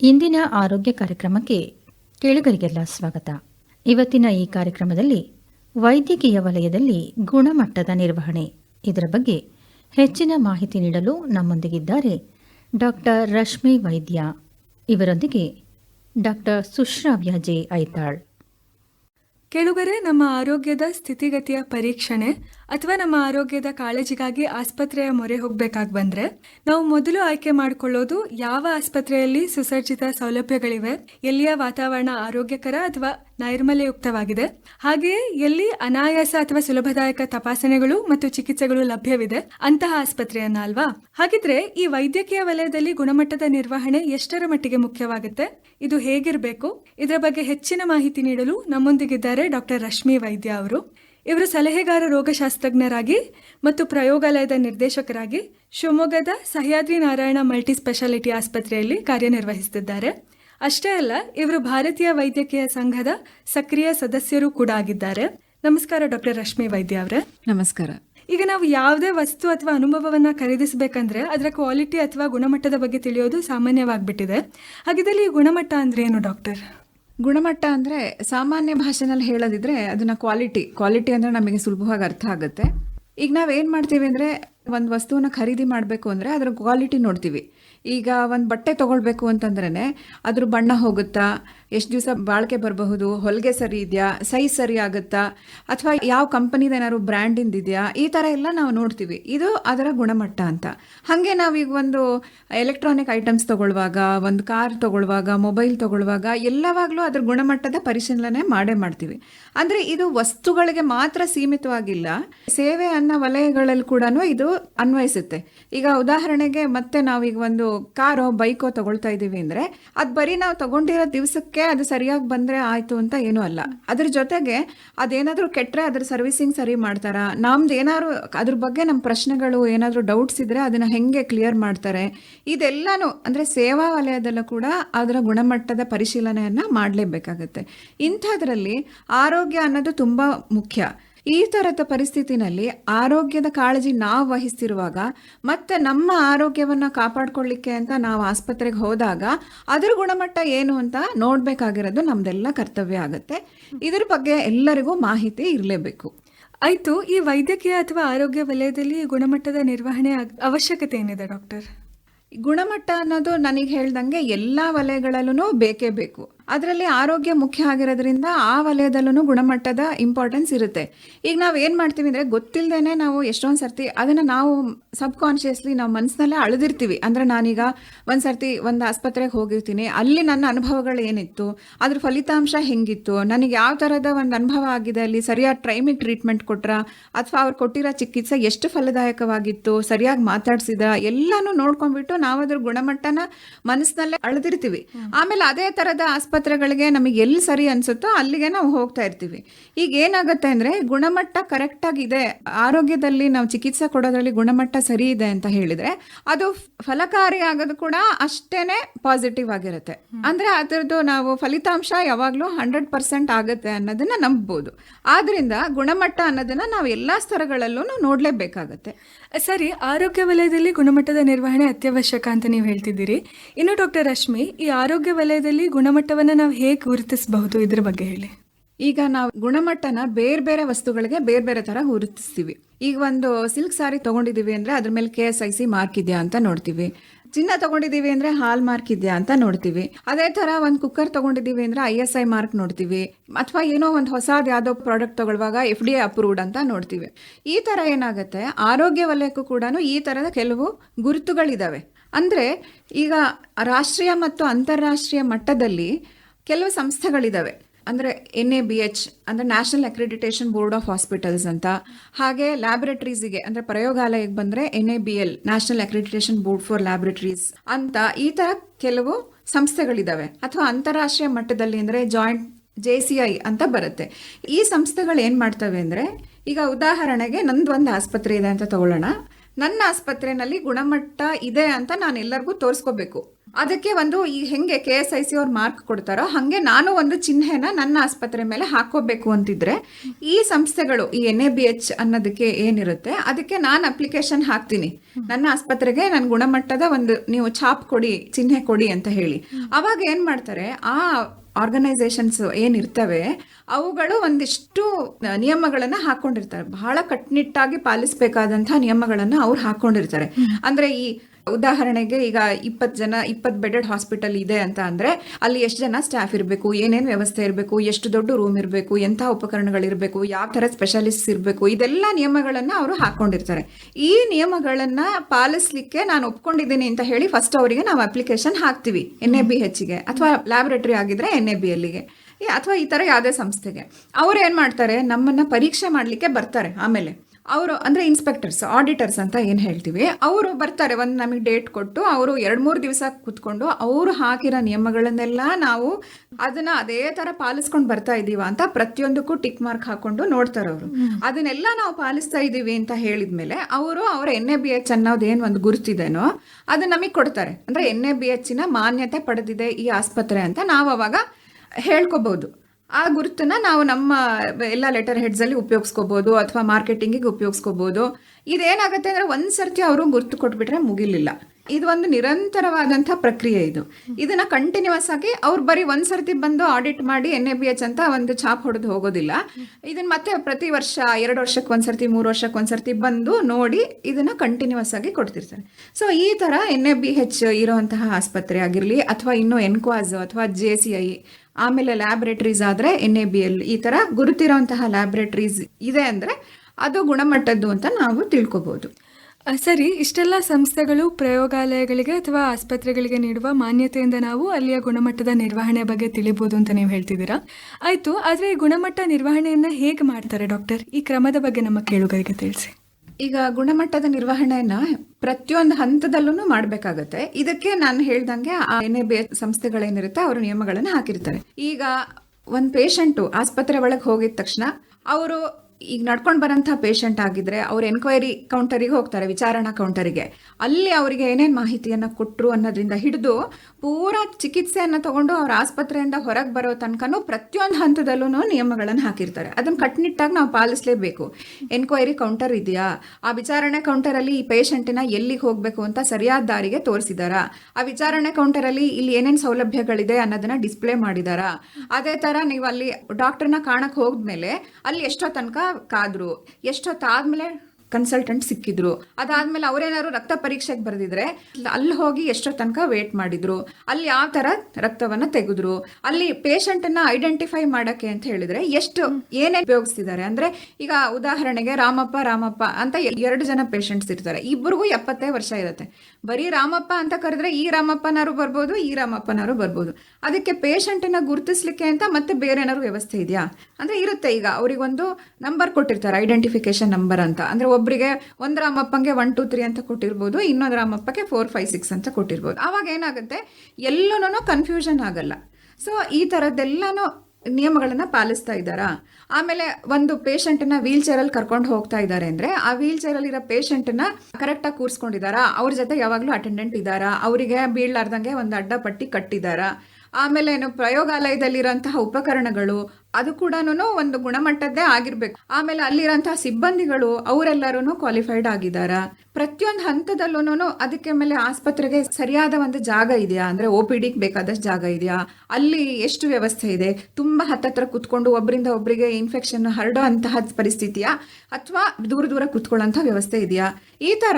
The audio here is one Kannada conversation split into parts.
ಇಂದಿನ ಆರೋಗ್ಯ ಕಾರ್ಯಕ್ರಮಕ್ಕೆ ಕೇಳುಗರಿಗೆಲ್ಲ ಸ್ವಾಗತ. ಇವತ್ತಿನ ಈ ಕಾರ್ಯಕ್ರಮದಲ್ಲಿ ವೈದ್ಯಕೀಯ ವಲಯದಲ್ಲಿ ಗುಣಮಟ್ಟದ ನಿರ್ವಹಣೆ, ಇದರ ಬಗ್ಗೆ ಹೆಚ್ಚಿನ ಮಾಹಿತಿ ನೀಡಲು ನಮ್ಮೊಂದಿಗಿದ್ದಾರೆ ಡಾಕ್ಟರ್ ರಶ್ಮಿ ವೈದ್ಯ. ಇವರೊಂದಿಗೆ ಡಾಕ್ಟರ್ ಸುಶ್ರಾವ್ಯ ಜೆ ಐತಾಳ್. ಕೆಳುಗರೆ, ನಮ್ಮ ಆರೋಗ್ಯದ ಸ್ಥಿತಿಗತಿಯ ಪರೀಕ್ಷಣೆ ಅಥವಾ ನಮ್ಮ ಆರೋಗ್ಯದ ಕಾಳಜಿಗಾಗಿ ಆಸ್ಪತ್ರೆಯ ಮೊರೆ ಹೋಗಬೇಕಾಗಿ ಬಂದ್ರೆ, ನಾವು ಮೊದಲು ಆಯ್ಕೆ ಮಾಡಿಕೊಳ್ಳೋದು ಯಾವ ಆಸ್ಪತ್ರೆಯಲ್ಲಿ ಸುಸಜ್ಜಿತ ಸೌಲಭ್ಯಗಳಿವೆ, ಎಲ್ಲಿಯ ವಾತಾವರಣ ಆರೋಗ್ಯಕರ ಅಥವಾ ನೈರ್ಮಲ್ಯಯುಕ್ತವಾಗಿದೆ. ಹಾಗೆಯೇ ಎಲ್ಲಿ ಅನಾಯಾಸ ಅಥವಾ ಸುಲಭದಾಯಕ ತಪಾಸಣೆಗಳು ಮತ್ತು ಚಿಕಿತ್ಸೆಗಳು ಲಭ್ಯವಿದೆ, ಅಂತಹ ಆಸ್ಪತ್ರೆಯನ್ನ ಅಲ್ವಾ? ಹಾಗಿದ್ರೆ ಈ ವೈದ್ಯಕೀಯ ವಲಯದಲ್ಲಿ ಗುಣಮಟ್ಟದ ನಿರ್ವಹಣೆ ಎಷ್ಟರ ಮಟ್ಟಿಗೆ ಮುಖ್ಯವಾಗುತ್ತೆ? ಇದು ಹೇಗಿರಬೇಕು? ಇದರ ಬಗ್ಗೆ ಹೆಚ್ಚಿನ ಮಾಹಿತಿ ನೀಡಲು ನಮ್ಮೊಂದಿಗಿದ್ದಾರೆ ಡಾಕ್ಟರ್ ರಶ್ಮಿ ವೈದ್ಯ ಅವರು. ಇವರು ಸಲಹೆಗಾರ ರೋಗಶಾಸ್ತ್ರಜ್ಞರಾಗಿ ಮತ್ತು ಪ್ರಯೋಗಾಲಯದ ನಿರ್ದೇಶಕರಾಗಿ ಶಿವಮೊಗ್ಗದ ಸಹ್ಯಾದ್ರಿ ನಾರಾಯಣ ಮಲ್ಟಿ ಸ್ಪೆಷಾಲಿಟಿ ಆಸ್ಪತ್ರೆಯಲ್ಲಿ ಕಾರ್ಯನಿರ್ವಹಿಸುತ್ತಿದ್ದಾರೆ. ಅಷ್ಟೇ ಅಲ್ಲ ಇವರು ಭಾರತೀಯ ವೈದ್ಯಕೀಯ ಸಂಘದ ಸಕ್ರಿಯ ಸದಸ್ಯರು ಕೂಡ ಆಗಿದ್ದಾರೆ. ನಮಸ್ಕಾರ ಡಾಕ್ಟರ್ ರಶ್ಮಿ ವೈದ್ಯ ಅವರೇ. ನಮಸ್ಕಾರ. ಈಗ ನಾವು ಯಾವುದೇ ವಸ್ತು ಅಥವಾ ಅನುಭವವನ್ನು ಖರೀದಿಸಬೇಕಂದ್ರೆ ಅದರ ಕ್ವಾಲಿಟಿ ಅಥವಾ ಗುಣಮಟ್ಟದ ಬಗ್ಗೆ ತಿಳಿಯೋದು ಸಾಮಾನ್ಯವಾಗಿಬಿಟ್ಟಿದೆ. ಹಾಗಿದ್ದಲ್ಲಿ ಈ ಗುಣಮಟ್ಟ ಅಂದ್ರೆ ಏನು ಡಾಕ್ಟರ್? ಗುಣಮಟ್ಟ ಅಂದರೆ ಸಾಮಾನ್ಯ ಭಾಷೆನಲ್ಲಿ ಹೇಳೋದಿದ್ರೆ ಅದನ್ನ ಕ್ವಾಲಿಟಿ ಕ್ವಾಲಿಟಿ ಅಂದರೆ ನಮಗೆ ಸುಲಭವಾಗಿ ಅರ್ಥ ಆಗುತ್ತೆ. ಈಗ ನಾವು ಏನು ಮಾಡ್ತೀವಿ ಅಂದರೆ ಒಂದು ವಸ್ತುವನ್ನು ಖರೀದಿ ಮಾಡಬೇಕು ಅಂದರೆ ಅದರ ಕ್ವಾಲಿಟಿ ನೋಡ್ತೀವಿ. ಈಗ ಒಂದು ಬಟ್ಟೆ ತೊಗೊಳ್ಬೇಕು ಅಂತಂದ್ರೇ ಅದ್ರ ಬಣ್ಣ ಹೋಗುತ್ತಾ? ಎಷ್ಟು ದಿವಸ ಬಾಳಿಕೆ ಬರಬಹುದು, ಹೊಲಿಗೆ ಸರಿ ಇದೆಯಾ, ಸೈಜ್ ಸರಿ ಆಗುತ್ತಾ, ಅಥವಾ ಯಾವ ಕಂಪನಿದ ಏನಾದ್ರು ಬ್ರ್ಯಾಂಡಿಂದ ಇದೆಯಾ, ಈ ಥರ ಎಲ್ಲ ನಾವು ನೋಡ್ತೀವಿ. ಇದು ಅದರ ಗುಣಮಟ್ಟ ಅಂತ. ಹಾಗೆ ನಾವೀಗ ಒಂದು ಎಲೆಕ್ಟ್ರಾನಿಕ್ ಐಟಮ್ಸ್ ತೊಗೊಳ್ವಾಗ, ಒಂದು ಕಾರ್ ತೊಗೊಳ್ವಾಗ, ಮೊಬೈಲ್ ತೊಗೊಳ್ವಾಗ, ಎಲ್ಲವಾಗಲೂ ಅದ್ರ ಗುಣಮಟ್ಟದ ಪರಿಶೀಲನೆ ಮಾಡೇ ಮಾಡ್ತೀವಿ. ಅಂದರೆ ಇದು ವಸ್ತುಗಳಿಗೆ ಮಾತ್ರ ಸೀಮಿತವಾಗಿಲ್ಲ, ಸೇವೆ ಅನ್ನೋ ವಲಯಗಳಲ್ಲಿ ಕೂಡ ಇದು ಅನ್ವಯಿಸುತ್ತೆ. ಈಗ ಉದಾಹರಣೆಗೆ ಮತ್ತೆ ನಾವೀಗ ಒಂದು ಕಾರೋ, ಬೈಕೋ ತಗೊಳ್ತಾ ಇದ್ದೀವಿ ಅಂದರೆ, ಅದು ಬರೀ ನಾವು ತಗೊಂಡಿರೋ ದಿವಸಕ್ಕೆ ಅದು ಸರಿಯಾಗಿ ಬಂದರೆ ಆಯಿತು ಅಂತ ಏನೂ ಅಲ್ಲ. ಅದ್ರ ಜೊತೆಗೆ ಅದೇನಾದರೂ ಕೆಟ್ಟರೆ ಅದ್ರ ಸರ್ವಿಸಿಂಗ್ ಸರಿ ಮಾಡ್ತಾರಾ? ನಮ್ದು ಏನಾದ್ರು ಅದ್ರ ಬಗ್ಗೆ ನಮ್ಮ ಪ್ರಶ್ನೆಗಳು ಏನಾದರೂ ಡೌಟ್ಸ್ ಇದ್ದರೆ ಅದನ್ನು ಹೆಂಗೆ ಕ್ಲಿಯರ್ ಮಾಡ್ತಾರೆ? ಇದೆಲ್ಲನೂ ಅಂದರೆ ಸೇವಾ ವಲಯದಲ್ಲೂ ಕೂಡ ಅದರ ಗುಣಮಟ್ಟದ ಪರಿಶೀಲನೆಯನ್ನು ಮಾಡಲೇಬೇಕಾಗತ್ತೆ. ಇಂಥದ್ರಲ್ಲಿ ಆರೋಗ್ಯ ಅನ್ನೋದು ತುಂಬ ಮುಖ್ಯ. ಈ ತರದ ಪರಿಸ್ಥಿತಿನಲ್ಲಿ ಆರೋಗ್ಯದ ಕಾಳಜಿ ನಾವು ವಹಿಸ್ತಿರುವಾಗ ಮತ್ತೆ ನಮ್ಮ ಆರೋಗ್ಯವನ್ನ ಕಾಪಾಡ್ಕೊಳ್ಳಿಕ್ಕೆ ಅಂತ ನಾವು ಆಸ್ಪತ್ರೆಗೆ ಹೋದಾಗ ಅದರ ಗುಣಮಟ್ಟ ಏನು ಅಂತ ನೋಡ್ಬೇಕಾಗಿರೋದು ನಮ್ದೆಲ್ಲ ಕರ್ತವ್ಯ ಆಗುತ್ತೆ. ಇದ್ರ ಬಗ್ಗೆ ಎಲ್ಲರಿಗೂ ಮಾಹಿತಿ ಇರಲೇಬೇಕು. ಆಯ್ತು, ಈ ವೈದ್ಯಕೀಯ ಅಥವಾ ಆರೋಗ್ಯ ವಲಯದಲ್ಲಿ ಗುಣಮಟ್ಟದ ನಿರ್ವಹಣೆ ಅವಶ್ಯಕತೆ ಏನಿದೆ ಡಾಕ್ಟರ್? ಗುಣಮಟ್ಟ ಅನ್ನೋದು ನನಗೆ ಹೇಳ್ದಂಗೆ ಎಲ್ಲ ವಲಯಗಳಲ್ಲೂ ಬೇಕೇ ಬೇಕು. ಅದರಲ್ಲಿ ಆರೋಗ್ಯ ಮುಖ್ಯ ಆಗಿರೋದ್ರಿಂದ ಆ ವಲಯದಲ್ಲೂ ಗುಣಮಟ್ಟದ ಇಂಪಾರ್ಟೆನ್ಸ್ ಇರುತ್ತೆ. ಈಗ ನಾವು ಏನು ಮಾಡ್ತೀವಿ ಅಂದರೆ ಗೊತ್ತಿಲ್ಲದೇ ನಾವು ಎಷ್ಟೊಂದು ಸರ್ತಿ ಅದನ್ನು ನಾವು ಸಬ್ ಕಾನ್ಷಿಯಸ್ಲಿ ನಾವು ಮನಸ್ಸಿನಲ್ಲೇ ಅಳೆದಿರ್ತೀವಿ. ಅಂದರೆ ನಾನೀಗ ಒಂದು ಸರ್ತಿ ಒಂದು ಆಸ್ಪತ್ರೆಗೆ ಹೋಗಿರ್ತೀನಿ. ಅಲ್ಲಿ ನನ್ನ ಅನುಭವಗಳು ಏನಿತ್ತು? ಅದ್ರ ಫಲಿತಾಂಶ ಹೆಂಗಿತ್ತು? ನನಗೆ ಯಾವ ಥರದ ಒಂದು ಅನುಭವ ಆಗಿದೆ? ಅಲ್ಲಿ ಸರಿಯಾದ ಟೈಮಿಗೆ ಟ್ರೀಟ್ಮೆಂಟ್ ಕೊಟ್ರ ಅಥವಾ ಅವ್ರು ಕೊಟ್ಟಿರೋ ಚಿಕಿತ್ಸೆ ಎಷ್ಟು ಫಲದಾಯಕವಾಗಿತ್ತು? ಸರಿಯಾಗಿ ಮಾತಾಡಿಸಿದ? ಎಲ್ಲನೂ ನೋಡ್ಕೊಂಡ್ಬಿಟ್ಟು ನಾವು ಅದ್ರ ಗುಣಮಟ್ಟನ ಮನಸ್ಸಿನಲ್ಲೇ ಅಳೆದಿರ್ತೀವಿ. ಆಮೇಲೆ ಅದೇ ಥರದ ಆಸ್ಪತ್ರೆಗಳಿಗೆ ನಮಗೆ ಎಲ್ಲಿ ಸರಿ ಅನ್ಸುತ್ತೋ ಅಲ್ಲಿಗೆ ನಾವು ಹೋಗ್ತಾ ಇರ್ತೀವಿ. ಈಗ ಏನಾಗುತ್ತೆ ಅಂದರೆ ಗುಣಮಟ್ಟ ಕರೆಕ್ಟಾಗಿದೆ ಆರೋಗ್ಯದಲ್ಲಿ ನಾವು ಚಿಕಿತ್ಸೆ ಕೊಡೋದ್ರಲ್ಲಿ ಗುಣಮಟ್ಟ ಸರಿ ಇದೆ ಅಂತ ಹೇಳಿದರೆ ಅದು ಫಲಕಾರಿ ಆಗೋದು ಕೂಡ ಅಷ್ಟೇನೆ ಪಾಸಿಟಿವ್ ಆಗಿರುತ್ತೆ. ಅಂದರೆ ಅದರದ್ದು ನಾವು ಫಲಿತಾಂಶ ಯಾವಾಗಲೂ ಹಂಡ್ರೆಡ್ ಪರ್ಸೆಂಟ್ ಆಗುತ್ತೆ ಅನ್ನೋದನ್ನು ನಂಬ್ಬೋದು. ಆದ್ದರಿಂದ ಗುಣಮಟ್ಟ ಅನ್ನೋದನ್ನು ನಾವು ಎಲ್ಲ ಸ್ತರಗಳಲ್ಲೂ ನೋಡ್ಲೇಬೇಕಾಗತ್ತೆ. ಸರಿ, ಆರೋಗ್ಯ ವಲಯದಲ್ಲಿ ಗುಣಮಟ್ಟದ ನಿರ್ವಹಣೆ ಅತ್ಯವಶ್ಯಕ ಅಂತ ನೀವು ಹೇಳ್ತಿದ್ದೀರಿ. ಇನ್ನು ಡಾಕ್ಟರ್ ರಶ್ಮಿ, ಈ ಆರೋಗ್ಯ ವಲಯದಲ್ಲಿ ಗುಣಮಟ್ಟವನ್ನು ನಾವು ಹೇಗೆ ಗುರುತಿಸಬಹುದು ಇದ್ರ ಬಗ್ಗೆ ಹೇಳಿ. ಈಗ ನಾವು ಗುಣಮಟ್ಟನ ಬೇರೆ ಬೇರೆ ವಸ್ತುಗಳಿಗೆ ಬೇರೆ ಬೇರೆ ತರ ಗುರುತಿಸ್ತೀವಿ. ಈಗ ಒಂದು ಸಿಲ್ಕ್ ಸಾರಿ ತಗೊಂಡಿದೀವಿ ಅಂದ್ರೆ ಅದ್ರ ಮೇಲೆ K S I C mark ಇದೆಯಾ ಅಂತ ನೋಡ್ತೀವಿ. ಚಿನ್ನ ತಗೊಂಡಿದೀವಿ ಅಂದ್ರೆ ಹಾಲ್ ಮಾರ್ಕ್ ಇದೆಯಾ ಅಂತ ನೋಡ್ತೀವಿ. ಅದೇ ತರ ಒಂದು ಕುಕ್ಕರ್ ತಗೊಂಡಿದೀವಿ ಅಂದ್ರೆ ಐ ಎಸ್ ಐ ಮಾರ್ಕ್ ನೋಡ್ತೀವಿ. ಅಥವಾ ಏನೋ ಒಂದು ಹೊಸದ್ ಯಾವ್ದೋ ಪ್ರಾಡಕ್ಟ್ ತಗೊಳ್ಳುವಾಗ ಎಫ್ ಡಿ ಅಪ್ರೂವ್ಡ್ ಅಂತ ನೋಡ್ತೀವಿ. ಈ ತರ ಏನಾಗುತ್ತೆ, ಆರೋಗ್ಯ ವಲಯಕ್ಕೂ ಕೂಡ ಈ ತರದ ಕೆಲವು ಗುರುತುಗಳಿದಾವೆ. ಅಂದ್ರೆ ಈಗ ರಾಷ್ಟ್ರೀಯ ಮತ್ತು ಅಂತಾರಾಷ್ಟ್ರೀಯ ಮಟ್ಟದಲ್ಲಿ ಕೆಲವು ಸಂಸ್ಥೆಗಳಿದಾವೆ. ಅಂದರೆ ಎನ್ ಎ ಬಿ ಎಚ್ ಅಂದರೆ national accreditation board of hospitals ಅಂತ. ಹಾಗೆ ಲ್ಯಾಬೊರೇಟರೀಸಿಗೆ ಅಂದರೆ ಪ್ರಯೋಗಾಲಯಕ್ಕೆ ಬಂದರೆ N A B L national accreditation board for laboratories ಅಂತ. ಈ ಥರ ಕೆಲವು ಸಂಸ್ಥೆಗಳಿದ್ದಾವೆ ಅಥವಾ ಅಂತಾರಾಷ್ಟ್ರೀಯ ಮಟ್ಟದಲ್ಲಿ ಅಂದರೆ ಜಾಯಿಂಟ್ ಜೆ ಸಿ ಐ ಅಂತ ಬರುತ್ತೆ. ಈ ಸಂಸ್ಥೆಗಳು ಏನು ಮಾಡ್ತವೆ ಅಂದರೆ, ಈಗ ಉದಾಹರಣೆಗೆ ನಂದು ಒಂದು ಆಸ್ಪತ್ರೆ ಇದೆ ಅಂತ ತಗೊಳ್ಳೋಣ. ನನ್ನ ಆಸ್ಪತ್ರೆಯಲ್ಲಿ ಗುಣಮಟ್ಟ ಇದೆ ಅಂತ ನಾನು ಎಲ್ಲರಿಗೂ ತೋರಿಸ್ಕೋಬೇಕು. ಅದಕ್ಕೆ ಒಂದು ಈ ಹೆಂಗೆ ಕೆ ಎಸ್ ಐ ಸಿ ಅವ್ರು ಮಾರ್ಕ್ ಕೊಡ್ತಾರೋ ಹಾಗೆ ನಾನು ಒಂದು ಚಿಹ್ನೆನ ನನ್ನ ಆಸ್ಪತ್ರೆ ಮೇಲೆ ಹಾಕೋಬೇಕು ಅಂತಿದ್ರೆ ಈ ಸಂಸ್ಥೆಗಳು ಈ ಎನ್ ಎ ಬಿ ಎಚ್ ಅನ್ನೋದಕ್ಕೆ ಏನಿರುತ್ತೆ ಅದಕ್ಕೆ ನಾನು ಅಪ್ಲಿಕೇಶನ್ ಹಾಕ್ತೀನಿ. ನನ್ನ ಆಸ್ಪತ್ರೆಗೆ ನನ್ನ ಗುಣಮಟ್ಟದ ಒಂದು ನೀವು ಛಾಪ್ ಕೊಡಿ ಚಿಹ್ನೆ ಕೊಡಿ ಅಂತ ಹೇಳಿ. ಅವಾಗ ಏನು ಮಾಡ್ತಾರೆ ಆ ಆರ್ಗನೈಸೇಷನ್ಸ್ ಏನಿರ್ತವೆ ಅವುಗಳು ಒಂದಿಷ್ಟು ನಿಯಮಗಳನ್ನು ಹಾಕೊಂಡಿರ್ತಾರೆ. ಬಹಳ ಕಟ್ಟುನಿಟ್ಟಾಗಿ ಪಾಲಿಸಬೇಕಾದಂತಹ ನಿಯಮಗಳನ್ನು ಅವ್ರು ಹಾಕೊಂಡಿರ್ತಾರೆ. ಅಂದರೆ ಈ ಉದಾಹರಣೆಗೆ ಈಗ ಇಪ್ಪತ್ತು ಜನ, ಇಪ್ಪತ್ತು ಬೆಡೆಡ್ ಹಾಸ್ಪಿಟಲ್ ಇದೆ ಅಂತ ಅಂದರೆ ಅಲ್ಲಿ ಎಷ್ಟು ಜನ ಸ್ಟಾಫ್ ಇರಬೇಕು, ಏನೇನು ವ್ಯವಸ್ಥೆ ಇರಬೇಕು, ಎಷ್ಟು ದೊಡ್ಡ ರೂಮ್ ಇರಬೇಕು, ಎಂಥ ಉಪಕರಣಗಳಿರಬೇಕು ಯಾವ ಥರ ಸ್ಪೆಷಲಿಸ್ಟ್ ಇರಬೇಕು, ಇದೆಲ್ಲ ನಿಯಮಗಳನ್ನು ಅವರು ಹಾಕ್ಕೊಂಡಿರ್ತಾರೆ. ಈ ನಿಯಮಗಳನ್ನು ಪಾಲಿಸಲಿಕ್ಕೆ ನಾನು ಒಪ್ಕೊಂಡಿದ್ದೀನಿ ಅಂತ ಹೇಳಿ ಫಸ್ಟ್ ಅವರಿಗೆ ನಾವು ಅಪ್ಲಿಕೇಶನ್ ಹಾಕ್ತೀವಿ ಎನ್ ಎ ಬಿ ಹೆಚ್ಚಿಗೆ ಅಥವಾ ಲ್ಯಾಬೊರೇಟರಿ ಆಗಿದ್ರೆ ಎನ್ ಎ ಬಿ ಎಲ್ಲಿಗೆ ಅಥವಾ ಈ ಥರ ಯಾವುದೇ ಸಂಸ್ಥೆಗೆ. ಅವ್ರು ಏನು ಮಾಡ್ತಾರೆ, ನಮ್ಮನ್ನ ಪರೀಕ್ಷೆ ಮಾಡಲಿಕ್ಕೆ ಬರ್ತಾರೆ ಆಮೇಲೆ. ಅವರು ಅಂದರೆ ಇನ್ಸ್ಪೆಕ್ಟರ್ಸ್ ಆಡಿಟರ್ಸ್ ಅಂತ ಏನು ಹೇಳ್ತೀವಿ ಅವರು ಬರ್ತಾರೆ ಒಂದು ನಮಗೆ ಡೇಟ್ ಕೊಟ್ಟು ಅವರು ಎರಡು ಮೂರು ದಿವಸ ಕೂತ್ಕೊಂಡು ಅವರು ಹಾಕಿರೋ ನಿಯಮಗಳನ್ನೆಲ್ಲ ನಾವು ಅದನ್ನ ಅದೇ ಥರ ಪಾಲಿಸ್ಕೊಂಡು ಬರ್ತಾ ಇದ್ದೀವ ಅಂತ ಪ್ರತಿಯೊಂದಕ್ಕೂ ಟಿಕ್ ಮಾರ್ಕ್ ಹಾಕೊಂಡು ನೋಡ್ತಾರೆ ಅವರು. ಅದನ್ನೆಲ್ಲ ನಾವು ಪಾಲಿಸ್ತಾ ಇದ್ದೀವಿ ಅಂತ ಹೇಳಿದ್ಮೇಲೆ ಅವರು ಅವರ ಎನ್ ಎ ಬಿ ಎಚ್ ಅನ್ನೋದೇನು ಒಂದು ಗುರುತಿದೆನೋ ಅದು ನಮಗೆ ಕೊಡ್ತಾರೆ. ಅಂದರೆ ಎನ್ ಎ ಬಿ ಎಚ್ಚಿನ ಮಾನ್ಯತೆ ಪಡೆದಿದೆ ಈ ಆಸ್ಪತ್ರೆ ಅಂತ ನಾವು ಅವಾಗ ಹೇಳ್ಕೋಬಹುದು ಆ ಗುರುತನ್ನ ನಾವು ನಮ್ಮ ಎಲ್ಲ ಲೆಟರ್ ಹೆಡ್ಸ್ ಅಲ್ಲಿ ಉಪಯೋಗಿಸ್ಕೋಬಹುದು ಅಥವಾ ಮಾರ್ಕೆಟಿಂಗಿಗೆ ಉಪಯೋಗಿಸ್ಕೋಬೋದು. ಇದೇನಾಗುತ್ತೆ ಅಂದ್ರೆ ಒಂದು ಸರ್ತಿ ಅವರು ಗುರುತು ಕೊಟ್ಬಿಟ್ರೆ ಮುಗಿಲಿಲ್ಲ. ಇದು ಒಂದು ನಿರಂತರವಾದಂಥ ಪ್ರಕ್ರಿಯೆ ಇದು. ಇದನ್ನ ಕಂಟಿನ್ಯೂಸ್ ಆಗಿ ಅವ್ರು ಬರೀ ಒಂದು ಸರ್ತಿ ಬಂದು ಆಡಿಟ್ ಮಾಡಿ ಎನ್ ಎ ಬಿ ಎಚ್ ಅಂತ ಒಂದು ಛಾಪ್ ಹೊಡೆದು ಹೋಗೋದಿಲ್ಲ. ಇದನ್ನ ಮತ್ತೆ ಪ್ರತಿ ವರ್ಷ ಎರಡು ವರ್ಷಕ್ಕೆ ಒಂದ್ಸರ್ತಿ ಮೂರು ವರ್ಷಕ್ಕೆ ಒಂದ್ಸರ್ತಿ ಬಂದು ನೋಡಿ ಇದನ್ನ ಕಂಟಿನ್ಯೂಸ್ ಆಗಿ ಕೊಡ್ತಿರ್ತಾರೆ. ಸೊ ಈ ತರ ಎನ್ ಎ ಬಿ ಹೆಚ್ ಇರೋವಂತಹ ಆಸ್ಪತ್ರೆ ಆಗಿರಲಿ ಅಥವಾ ಇನ್ನೂ ಎನ್ಕ್ವಾಸ್ ಅಥವಾ ಜೆ ಸಿ ಐ ಆಮೇಲೆ ಲ್ಯಾಬ್ರೇಟ್ರೀಸ್ ಆದರೆ ಎನ್ ಎ ಬಿ ಎಲ್ ಈ ಥರ ಗುರುತಿರೋಂತಹ ಲ್ಯಾಬ್ರೇಟರೀಸ್ ಇದೆ ಅಂದರೆ ಅದು ಗುಣಮಟ್ಟದ್ದು ಅಂತ ನಾವು ತಿಳ್ಕೊಬೋದು. ಸರಿ, ಇಷ್ಟೆಲ್ಲ ಸಂಸ್ಥೆಗಳು, ಪ್ರಯೋಗಾಲಯಗಳಿಗೆ ಅಥವಾ ಆಸ್ಪತ್ರೆಗಳಿಗೆ ನೀಡುವ ಮಾನ್ಯತೆಯಿಂದ ನಾವು ಅಲ್ಲಿಯ ಗುಣಮಟ್ಟದ ನಿರ್ವಹಣೆ ಬಗ್ಗೆ ತಿಳಿಬೋದು ಅಂತ ನೀವು ಹೇಳ್ತಿದ್ದೀರಾ? ಆಯಿತು, ಆದರೆ ಈ ಗುಣಮಟ್ಟ ನಿರ್ವಹಣೆಯನ್ನು ಹೇಗೆ ಮಾಡ್ತಾರೆ ಡಾಕ್ಟರ್? ಈ ಕ್ರಮದ ಬಗ್ಗೆ ನಮ್ಮ ಕೇಳುಗರಿಗೆ ತಿಳಿಸಿ. ಈಗ ಗುಣಮಟ್ಟದ ನಿರ್ವಹಣೆಯನ್ನ ಪ್ರತಿಯೊಂದು ಹಂತದಲ್ಲೂ ಮಾಡಬೇಕಾಗತ್ತೆ. ಇದಕ್ಕೆ ನಾನು ಹೇಳ್ದಂಗೆ ಎ ಬಿ ಸಂಸ್ಥೆಗಳೇನಿರುತ್ತೆ ಅವರು ನಿಯಮಗಳನ್ನು ಹಾಕಿರ್ತಾರೆ. ಈಗ ಒಂದು ಪೇಷಂಟು ಆಸ್ಪತ್ರೆ ಒಳಗೆ ಹೋಗಿದ ತಕ್ಷಣ, ಅವರು ಈಗ ನಡ್ಕೊಂಡು ಬರೋಂಥ ಪೇಷಂಟ್ ಆಗಿದ್ರೆ ಅವ್ರು ಎನ್ಕ್ವೈರಿ ಕೌಂಟರಿಗೆ ಹೋಗ್ತಾರೆ, ವಿಚಾರಣಾ ಕೌಂಟರಿಗೆ ಅಲ್ಲಿ ಅವರಿಗೆ ಏನೇನು ಮಾಹಿತಿಯನ್ನು ಕೊಟ್ಟರು ಅನ್ನೋದ್ರಿಂದ ಹಿಡಿದು ಪೂರಾ ಚಿಕಿತ್ಸೆಯನ್ನು ತಗೊಂಡು ಅವ್ರ ಆಸ್ಪತ್ರೆಯಿಂದ ಹೊರಗೆ ಬರೋ ತನಕನೂ ಪ್ರತಿಯೊಂದು ಹಂತದಲ್ಲೂ ನಿಯಮಗಳನ್ನು ಹಾಕಿರ್ತಾರೆ. ಅದನ್ನು ಕಟ್ಟುನಿಟ್ಟಾಗಿ ನಾವು ಪಾಲಿಸಲೇಬೇಕು. ಎನ್ಕ್ವೈರಿ ಕೌಂಟರ್ ಇದೆಯಾ? ಆ ವಿಚಾರಣೆ ಕೌಂಟರಲ್ಲಿ ಈ ಪೇಷಂಟಿನ ಎಲ್ಲಿಗೆ ಹೋಗಬೇಕು ಅಂತ ಸರಿಯಾದ ದಾರಿಗೆ ತೋರಿಸಿದಾರಾ? ಆ ವಿಚಾರಣೆ ಕೌಂಟರಲ್ಲಿ ಇಲ್ಲಿ ಏನೇನು ಸೌಲಭ್ಯಗಳಿದೆ ಅನ್ನೋದನ್ನ ಡಿಸ್ಪ್ಲೇ ಮಾಡಿದಾರಾ? ಅದೇ ಥರ ನೀವು ಅಲ್ಲಿ ಡಾಕ್ಟರ್ನ ಕಾಣಕ್ಕೆ ಹೋದ್ಮೇಲೆ ಅಲ್ಲಿ ಎಷ್ಟೋ ತನಕ ಕಾದ್ರು ಎಷ್ಟೊತ್ತಾದ್ಮೇಲೆ ಕನ್ಸಲ್ಟೆಂಟ್ ಸಿಕ್ಕಿದ್ರು. ಅದಾದ್ಮೇಲೆ ಅವರೇನಾದ್ರು ರಕ್ತ ಪರೀಕ್ಷೆಗೆ ಬರೆದಿದ್ರೆ ಅಲ್ಲಿ ಹೋಗಿ ಎಷ್ಟೋ ತನಕ ವೇಟ್ ಮಾಡಿದ್ರು. ಅಲ್ಲಿ ಯಾವ ತರ ರಕ್ತವನ್ನ ತೆಗೆದ್ರು. ಅಲ್ಲಿ ಪೇಷಂಟ್ ಅನ್ನ ಐಡೆಂಟಿಫೈ ಮಾಡಕ್ಕೆ ಅಂತ ಹೇಳಿದ್ರೆ ಎಷ್ಟು ಏನೇ ಉಪಯೋಗಿಸ್ತಿದ್ದಾರೆ? ಅಂದ್ರೆ ಈಗ ಉದಾಹರಣೆಗೆ ರಾಮಪ್ಪ ರಾಮಪ್ಪ ಅಂತ ಎರಡು ಜನ ಪೇಷಂಟ್ಸ್ ಇರ್ತಾರೆ. ಇಬ್ಬರಿಗೂ ಎಪ್ಪತ್ತೇ ವರ್ಷ ಇರುತ್ತೆ. ಬರೀ ರಾಮಪ್ಪ ಅಂತ ಕರೆದ್ರೆ ಈ ರಾಮಪ್ಪನಾರು ಬರ್ಬೋದು ಈ ರಾಮಪ್ಪನಾರು ಬರ್ಬೋದು. ಅದಕ್ಕೆ ಪೇಷಂಟನ್ನ ಗುರುತಿಸ್ಲಿಕ್ಕೆ ಅಂತ ಮತ್ತೆ ಬೇರೆ ಏನಾದ್ರು ವ್ಯವಸ್ಥೆ ಇದೆಯಾ? ಅಂದ್ರೆ ಇರುತ್ತೆ ಈಗ ಅವ್ರಿಗೊಂದು ನಂಬರ್ ಕೊಟ್ಟಿರ್ತಾರೆ ಐಡೆಂಟಿಫಿಕೇಶನ್ ನಂಬರ್ ಅಂತ. ಅಂದ್ರೆ ಒಬ್ಬರಿಗೆ ಒಂದು ರಾಮಪ್ಪಂಗೆ ಒನ್ ಟು ತ್ರೀ ಅಂತ ಕೊಟ್ಟಿರ್ಬೋದು ಇನ್ನೊಂದು ರಾಮಪ್ಪಗೆ ಫೋರ್ ಫೈವ್ ಸಿಕ್ಸ್ ಅಂತ ಕೊಟ್ಟಿರ್ಬೋದು. ಆವಾಗ ಏನಾಗುತ್ತೆ? ಎಲ್ಲೂ ಕನ್ಫ್ಯೂಷನ್ ಆಗಲ್ಲ. ಸೊ ಈ ಥರದ್ದೆಲ್ಲನೂ ನಿಯಮಗಳನ್ನು ಪಾಲಿಸ್ತಾ ಇದ್ದಾರಾ? ಆಮೇಲೆ ಒಂದು ಪೇಷಂಟನ್ನ ವೀಲ್ ಚೇರಲ್ಲಿ ಕರ್ಕೊಂಡು ಹೋಗ್ತಾ ಇದ್ದಾರೆ ಅಂದ್ರೆ, ಆ ವೀಲ್ ಚೇರಲ್ಲಿರೋ ಪೇಷಂಟನ್ನ ಕರೆಕ್ಟಾಗಿ ಕೂರಿಸ್ಕೊಂಡಿದ್ದಾರಾ? ಅವ್ರ ಜೊತೆ ಯಾವಾಗಲೂ ಅಟೆಂಡೆಂಟ್ ಇದ್ದಾರಾ? ಅವರಿಗೆ ಬೀಳಲಾರ್ದಂಗೆ ಒಂದು ಅಡ್ಡಪಟ್ಟಿ ಕಟ್ಟಿದ್ದಾರಾ? ಆಮೇಲೆ ಏನು ಪ್ರಯೋಗಾಲಯದಲ್ಲಿರೋಂತಹ ಉಪಕರಣಗಳು ಅದು ಕೂಡ ಒಂದು ಗುಣಮಟ್ಟದ್ದೇ ಆಗಿರ್ಬೇಕು. ಆಮೇಲೆ ಅಲ್ಲಿರೋಂತಹ ಸಿಬ್ಬಂದಿಗಳು ಅವರೆಲ್ಲರೂ ಕ್ವಾಲಿಫೈಡ್ ಆಗಿದ್ದಾರಾ ಪ್ರತಿಯೊಂದು ಹಂತದಲ್ಲೂ ಅದಕ್ಕೆ ಮೇಲೆ ಆಸ್ಪತ್ರೆಗೆ ಸರಿಯಾದ ಒಂದು ಜಾಗ ಇದೆಯಾ? ಅಂದ್ರೆ ಓ ಪಿ ಡಿಗೆ ಬೇಕಾದಷ್ಟು ಜಾಗ ಇದೆಯಾ? ಅಲ್ಲಿ ಎಷ್ಟು ವ್ಯವಸ್ಥೆ ಇದೆ? ತುಂಬಾ ಹತ್ತತ್ರ ಕುತ್ಕೊಂಡು ಒಬ್ಬರಿಂದ ಒಬ್ಬರಿಗೆ ಇನ್ಫೆಕ್ಷನ್ ಹರಡೋ ಅಂತಹ ಪರಿಸ್ಥಿತಿಯಾ? ಅಥವಾ ದೂರ ದೂರ ಕುತ್ಕೊಳ್ಳೋಂಥ ವ್ಯವಸ್ಥೆ ಇದೆಯಾ? ಈ ತರ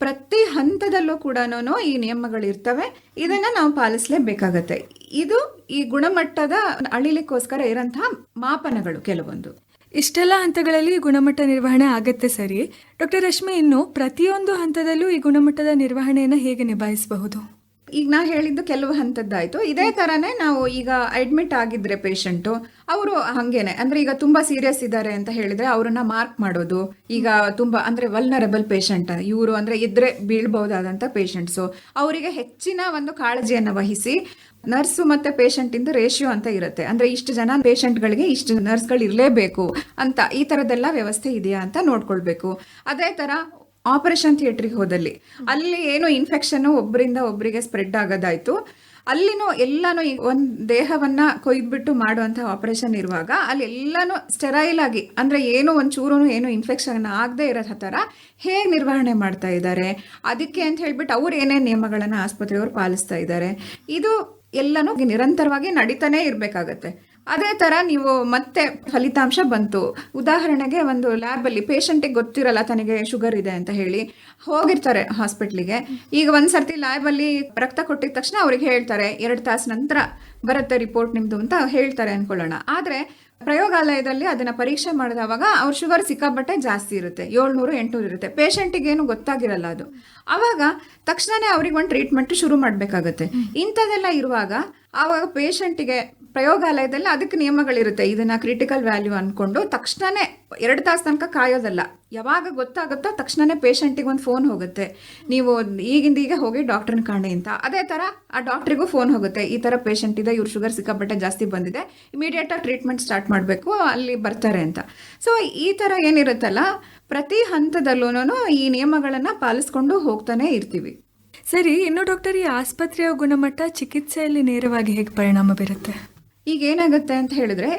ಪ್ರತಿ ಹಂತದಲ್ಲೂ ಕೂಡ ಈ ನಿಯಮಗಳು ಇರ್ತವೆ ಇದನ್ನ ನಾವು ಪಾಲಿಸಲೇಬೇಕಾಗತ್ತೆ. ಇದು ಈ ಗುಣಮಟ್ಟದ ಅಳಿಲಿಕ್ಕೋಸ್ಕರ ಇರೋಂತಹ ಮಾಪನಗಳು ಕೆಲವೊಂದು. ಇಷ್ಟೆಲ್ಲ ಹಂತಗಳಲ್ಲಿ ಗುಣಮಟ್ಟ ನಿರ್ವಹಣೆ ಆಗತ್ತೆ ಸರಿ. ಡಾಕ್ಟರ್ ರಶ್ಮಿ, ಇನ್ನು ಪ್ರತಿಯೊಂದು ಹಂತದಲ್ಲೂ ಈ ಗುಣಮಟ್ಟದ ನಿರ್ವಹಣೆಯನ್ನು ಹೇಗೆ ನಿಭಾಯಿಸಬಹುದು? ಈಗ ನಾ ಹೇಳಿದ್ದು ಕೆಲವು ಹಂತದ್ದಾಯ್ತು. ಇದೇ ತರನೇ ನಾವು ಈಗ ಅಡ್ಮಿಟ್ ಆಗಿದ್ರೆ ಪೇಷಂಟು ಅವರು ಹಂಗೇನೆ. ಅಂದ್ರೆ ಈಗ ತುಂಬಾ ಸೀರಿಯಸ್ ಇದ್ದಾರೆ ಅಂತ ಹೇಳಿದ್ರೆ ಅವರನ್ನು ಮಾರ್ಕ್ ಮಾಡೋದು. ಈಗ ತುಂಬಾ ಅಂದ್ರೆ ವಲ್ನರಬಲ್ ಪೇಷಂಟ್ ಇವರು ಅಂದ್ರೆ ಇದ್ರೆ ಬೀಳ್ಬಹುದಾದಂತ ಪೇಷಂಟ್ಸು ಅವರಿಗೆ ಹೆಚ್ಚಿನ ಒಂದು ಕಾಳಜಿಯನ್ನು ವಹಿಸಿ ನರ್ಸು ಮತ್ತೆ ಪೇಷಂಟ್ ಇಂದ ರೇಷಿಯೋ ಅಂತ ಇರುತ್ತೆ. ಅಂದ್ರೆ ಇಷ್ಟು ಜನ ಪೇಷಂಟ್ಗಳಿಗೆ ಇಷ್ಟು ನರ್ಸ್ಗಳು ಇರಲೇಬೇಕು ಅಂತ ಈ ತರದೆಲ್ಲ ವ್ಯವಸ್ಥೆ ಇದೆಯಾ ಅಂತ ನೋಡ್ಕೊಳ್ಬೇಕು. ಅದೇ ತರ ಆಪರೇಷನ್ ಥಿಯೇಟ್ರಿಗೆ ಹೋದಲ್ಲಿ. ಅಲ್ಲಿ ಏನು ಇನ್ಫೆಕ್ಷನ್ ಒಬ್ಬರಿಂದ ಒಬ್ಬರಿಗೆ ಸ್ಪ್ರೆಡ್ ಆಗೋದಾಯ್ತು. ಅಲ್ಲಿನೂ ಎಲ್ಲಾನು ಈ ಒಂದು ದೇಹವನ್ನ ಕೊಯ್ದ್ಬಿಟ್ಟು ಮಾಡುವಂಥ ಆಪರೇಷನ್ ಇರುವಾಗ ಅಲ್ಲಿ ಎಲ್ಲಾನು ಸ್ಟೆರೈಲ್ ಆಗಿ, ಅಂದ್ರೆ ಏನು ಒಂದು ಚೂರು ಏನು ಇನ್ಫೆಕ್ಷನ್ ಆಗದೆ ಇರೋ ಥರ ಹೇಗೆ ನಿರ್ವಹಣೆ ಮಾಡ್ತಾ ಇದ್ದಾರೆ? ಅದಕ್ಕೆ ಅಂತ ಹೇಳ್ಬಿಟ್ಟು ಅವ್ರು ಏನೇನು ನಿಯಮಗಳನ್ನ ಆಸ್ಪತ್ರೆಯವರು ಪಾಲಿಸ್ತಾ ಇದ್ದಾರೆ. ಇದು ಎಲ್ಲನೂ ನಿರಂತರವಾಗಿ ನಡೀತಾನೇ ಇರಬೇಕಾಗತ್ತೆ. ಅದೇ ತರ ನೀವು ಮತ್ತೆ ಫಲಿತಾಂಶ ಬಂತು. ಉದಾಹರಣೆಗೆ ಒಂದು ಲ್ಯಾಬ್ ಅಲ್ಲಿ ಪೇಷಂಟಿಗೆ ಗೊತ್ತಿರಲ್ಲ ತನಗೆ ಶುಗರ್ ಇದೆ ಅಂತ ಹೇಳಿ ಹೋಗಿರ್ತಾರೆ ಹಾಸ್ಪಿಟ್ಲಿಗೆ ಈಗ ಒಂದ್ಸರ್ತಿ ಲ್ಯಾಬ್ ಅಲ್ಲಿ ರಕ್ತ ಕೊಟ್ಟಿದ ತಕ್ಷಣ ಅವ್ರಿಗೆ ಹೇಳ್ತಾರೆ ಎರಡು ತಾಸು ನಂತರ ಬರುತ್ತೆ ರಿಪೋರ್ಟ್ ನಿಮ್ದು ಅಂತ ಹೇಳ್ತಾರೆ ಅನ್ಕೊಳ್ಳೋಣ. ಆದ್ರೆ ಪ್ರಯೋಗಾಲಯದಲ್ಲಿ ಅದನ್ನ ಪರೀಕ್ಷೆ ಮಾಡಿದವಾಗ ಅವ್ರ ಶುಗರ್ ಸಿಕ್ಕಾಬಟ್ಟೆ ಜಾಸ್ತಿ ಇರುತ್ತೆ ಏಳ್ನೂರು ಎಂಟುನೂರು ಇರುತ್ತೆ. ಪೇಷಂಟಿಗೆ ಏನು ಗೊತ್ತಾಗಿರಲ್ಲ ಅದು. ಅವಾಗ ತಕ್ಷಣನೇ ಅವ್ರಿಗೆ ಒಂದು ಟ್ರೀಟ್ಮೆಂಟ್ ಶುರು ಮಾಡಬೇಕಾಗತ್ತೆ. ಇಂಥದ್ದೆಲ್ಲ ಇರುವಾಗ ಆವಾಗ ಪೇಷಂಟಿಗೆ ಪ್ರಯೋಗಾಲಯದಲ್ಲಿ ಅದಕ್ಕೆ ನಿಯಮಗಳಿರುತ್ತೆ. ಇದನ್ನ ಕ್ರಿಟಿಕಲ್ ವ್ಯಾಲ್ಯೂ ಅನ್ಕೊಂಡು ತಕ್ಷಣನೇ ಎರಡು ತಾಸು ತನಕ ಕಾಯೋದಲ್ಲ. ಯಾವಾಗ ಗೊತ್ತಾಗುತ್ತೋ ತಕ್ಷಣನೇ ಪೇಷಂಟಿಗೆ ಒಂದು ಫೋನ್ ಹೋಗುತ್ತೆ. ನೀವು ಈಗಿಂದ ಈಗ ಹೋಗಿ ಡಾಕ್ಟರ್ನ ಕಾಣಿ ಅಂತ. ಅದೇ ಥರ ಆ ಡಾಕ್ಟ್ರಿಗೂ ಫೋನ್ ಹೋಗುತ್ತೆ. ಈ ಥರ ಪೇಷಂಟ್ ಇದೆ, ಇವ್ರ ಶುಗರ್ ಸಿಕ್ಕಾಪಟ್ಟೆ ಜಾಸ್ತಿ ಬಂದಿದೆ ಇಮಿಡಿಯೇಟಾಗಿ ಟ್ರೀಟ್ಮೆಂಟ್ ಸ್ಟಾರ್ಟ್ ಮಾಡಬೇಕು, ಅಲ್ಲಿ ಬರ್ತಾರೆ ಅಂತ. ಸೊ ಈ ಥರ ಏನಿರುತ್ತಲ್ಲ, ಪ್ರತಿ ಹಂತದಲ್ಲೂ ಈ ನಿಯಮಗಳನ್ನು ಪಾಲಿಸ್ಕೊಂಡು ಹೋಗ್ತಾನೆ ಇರ್ತೀವಿ. ಸರಿ, ಇನ್ನು ಡಾಕ್ಟರ್, ಈ ಆಸ್ಪತ್ರೆಯ ಗುಣಮಟ್ಟ ಚಿಕಿತ್ಸೆಯಲ್ಲಿ ನೇರವಾಗಿ ಹೇಗೆ ಪರಿಣಾಮ ಬೀರುತ್ತೆ? ಈಗ ಏನಾಗುತ್ತೆ ಅಂತ ಹೇಳಿದ್ರೆ,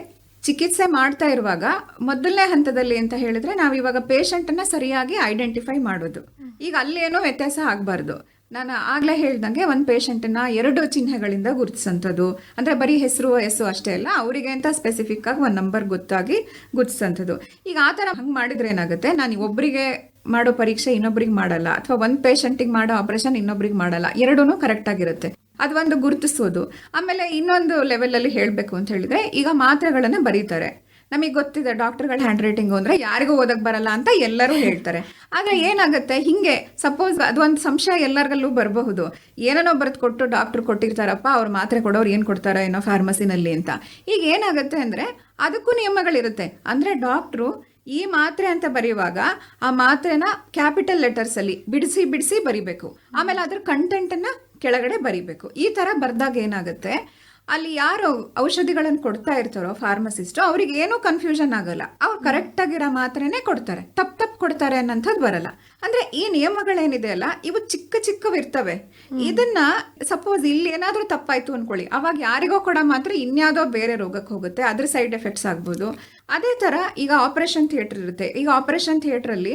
ಚಿಕಿತ್ಸೆ ಮಾಡ್ತಾ ಇರುವಾಗ ಮೊದಲನೇ ಹಂತದಲ್ಲಿ ಅಂತ ಹೇಳಿದ್ರೆ ನಾವು ಇವಾಗ ಪೇಷಂಟನ್ನ ಸರಿಯಾಗಿ ಐಡೆಂಟಿಫೈ ಮಾಡೋದು ಈಗ ಅಲ್ಲೇನೋ ವ್ಯತ್ಯಾಸ ಆಗಬಾರ್ದು. ನಾನು ಆಗ್ಲೇ ಹೇಳ್ದಂಗೆ ಒಂದು ಪೇಷಂಟನ್ನ ಎರಡು ಚಿಹ್ನೆಗಳಿಂದ ಗುರುತಿಸಂಥದ್ದು. ಅಂದರೆ ಬರೀ ಹೆಸರು, ವಯಸ್ಸು ಅಷ್ಟೇ ಅಲ್ಲ, ಅವರಿಗೆ ಅಂತ ಸ್ಪೆಸಿಫಿಕ್ ಆಗಿ ಒಂದು ನಂಬರ್ ಗೊತ್ತಾಗಿ ಗುರುತಿಸಂಥದ್ದು. ಈಗ ಆ ಥರ ಹಂಗೆ ಮಾಡಿದ್ರೆ ಏನಾಗುತ್ತೆ, ನಾನು ಒಬ್ಬರಿಗೆ ಮಾಡೋ ಪರೀಕ್ಷೆ ಇನ್ನೊಬ್ರಿಗೆ ಮಾಡಲ್ಲ, ಅಥವಾ ಒಂದು ಪೇಷಂಟಿಗೆ ಮಾಡೋ ಆಪರೇಷನ್ ಇನ್ನೊಬ್ರಿಗೆ ಮಾಡಲ್ಲ ಎರಡೂ ಕರೆಕ್ಟ್ ಆಗಿರುತ್ತೆ. ಅದೊಂದು ಗುರುತಿಸೋದು. ಆಮೇಲೆ ಇನ್ನೊಂದು ಲೆವೆಲಲ್ಲಿ ಹೇಳಬೇಕು ಅಂತ ಹೇಳಿದ್ರೆ, ಈಗ ಮಾತ್ರೆಗಳನ್ನ ಬರೀತಾರೆ. ನಮಗೆ ಗೊತ್ತಿದೆ ಡಾಕ್ಟರ್ಗಳ ಹ್ಯಾಂಡ್ ರೈಟಿಂಗು ಅಂದ್ರೆ ಯಾರಿಗೂ ಓದಕ್ ಬರಲ್ಲ ಅಂತ ಎಲ್ಲರೂ ಹೇಳ್ತಾರೆ. ಆದ್ರೆ ಏನಾಗುತ್ತೆ, ಹಿಂಗೆ ಸಪೋಸ್ ಅದೊಂದು ಸಂಶಯ ಎಲ್ಲರಿಗಲ್ಲೂ ಬರಬಹುದು. ಏನೇನೋ ಬರೆದು ಕೊಟ್ಟು ಡಾಕ್ಟರ್ ಕೊಟ್ಟಿರ್ತಾರಪ್ಪ, ಅವ್ರ ಮಾತ್ರೆ ಕೊಡೋರು ಏನ್ ಕೊಡ್ತಾರೋ ಏನೋ ಫಾರ್ಮಸಿನಲ್ಲಿ ಅಂತ. ಈಗ ಏನಾಗುತ್ತೆ ಅಂದ್ರೆ, ಅದಕ್ಕೂ ನಿಯಮಗಳಿರುತ್ತೆ. ಅಂದ್ರೆ ಡಾಕ್ಟ್ರು ಈ ಮಾತ್ರೆ ಅಂತ ಬರೆಯುವಾಗ ಆ ಮಾತ್ರೆನ ಕ್ಯಾಪಿಟಲ್ ಲೆಟರ್ಸ್ ಅಲ್ಲಿ ಬಿಡಿಸಿ ಬಿಡಿಸಿ ಬರಿಬೇಕು. ಆಮೇಲೆ ಅದ್ರ ಕಂಟೆಂಟ್ ಅನ್ನ ಕೆಳಗಡೆ ಬರಿಬೇಕು. ಈ ತರ ಬರೆದಾಗ ಏನಾಗುತ್ತೆ? ಅಲ್ಲಿ ಯಾರು ಔಷಧಿಗಳನ್ನು ಕೊಡ್ತಾ ಇರ್ತಾರೋ ಫಾರ್ಮಸಿಸ್ಟ್ ಅವ್ರಿಗೆ ಏನೂ ಕನ್ಫ್ಯೂಷನ್ ಆಗಲ್ಲ. ಅವ್ರು ಕರೆಕ್ಟ್ ಆಗಿರೋ ಮಾತ್ರೆನೇ ಕೊಡ್ತಾರೆ. ತಪ್ಪು ತಪ್ಪು ಕೊಡ್ತಾರೆ ಅನ್ನೋಂಥದ್ದು ಬರಲ್ಲ. ಅಂದ್ರೆ ಈ ನಿಯಮಗಳೇನಿದೆ ಅಲ್ಲ, ಇವು ಚಿಕ್ಕ ಚಿಕ್ಕವಿರ್ತವೆ. ಇದನ್ನ ಸಪೋಸ್ ಇಲ್ಲಿ ಏನಾದ್ರೂ ತಪ್ಪಾಯ್ತು ಅನ್ಕೊಳ್ಳಿ. ಅವಾಗ ಯಾರಿಗೋ ಕೊಡೋ ಮಾತ್ರ ಇನ್ಯಾವುದೋ ಬೇರೆ ರೋಗಕ್ಕೆ ಹೋಗುತ್ತೆ. ಅದ್ರ ಸೈಡ್ ಎಫೆಕ್ಟ್ಸ್ ಆಗ್ಬೋದು. ಅದೇ ಥರ ಈಗ ಆಪರೇಷನ್ ಥಿಯೇಟರ್ ಇರುತ್ತೆ. ಈಗ ಆಪರೇಷನ್ ಥಿಯೇಟ್ರಲ್ಲಿ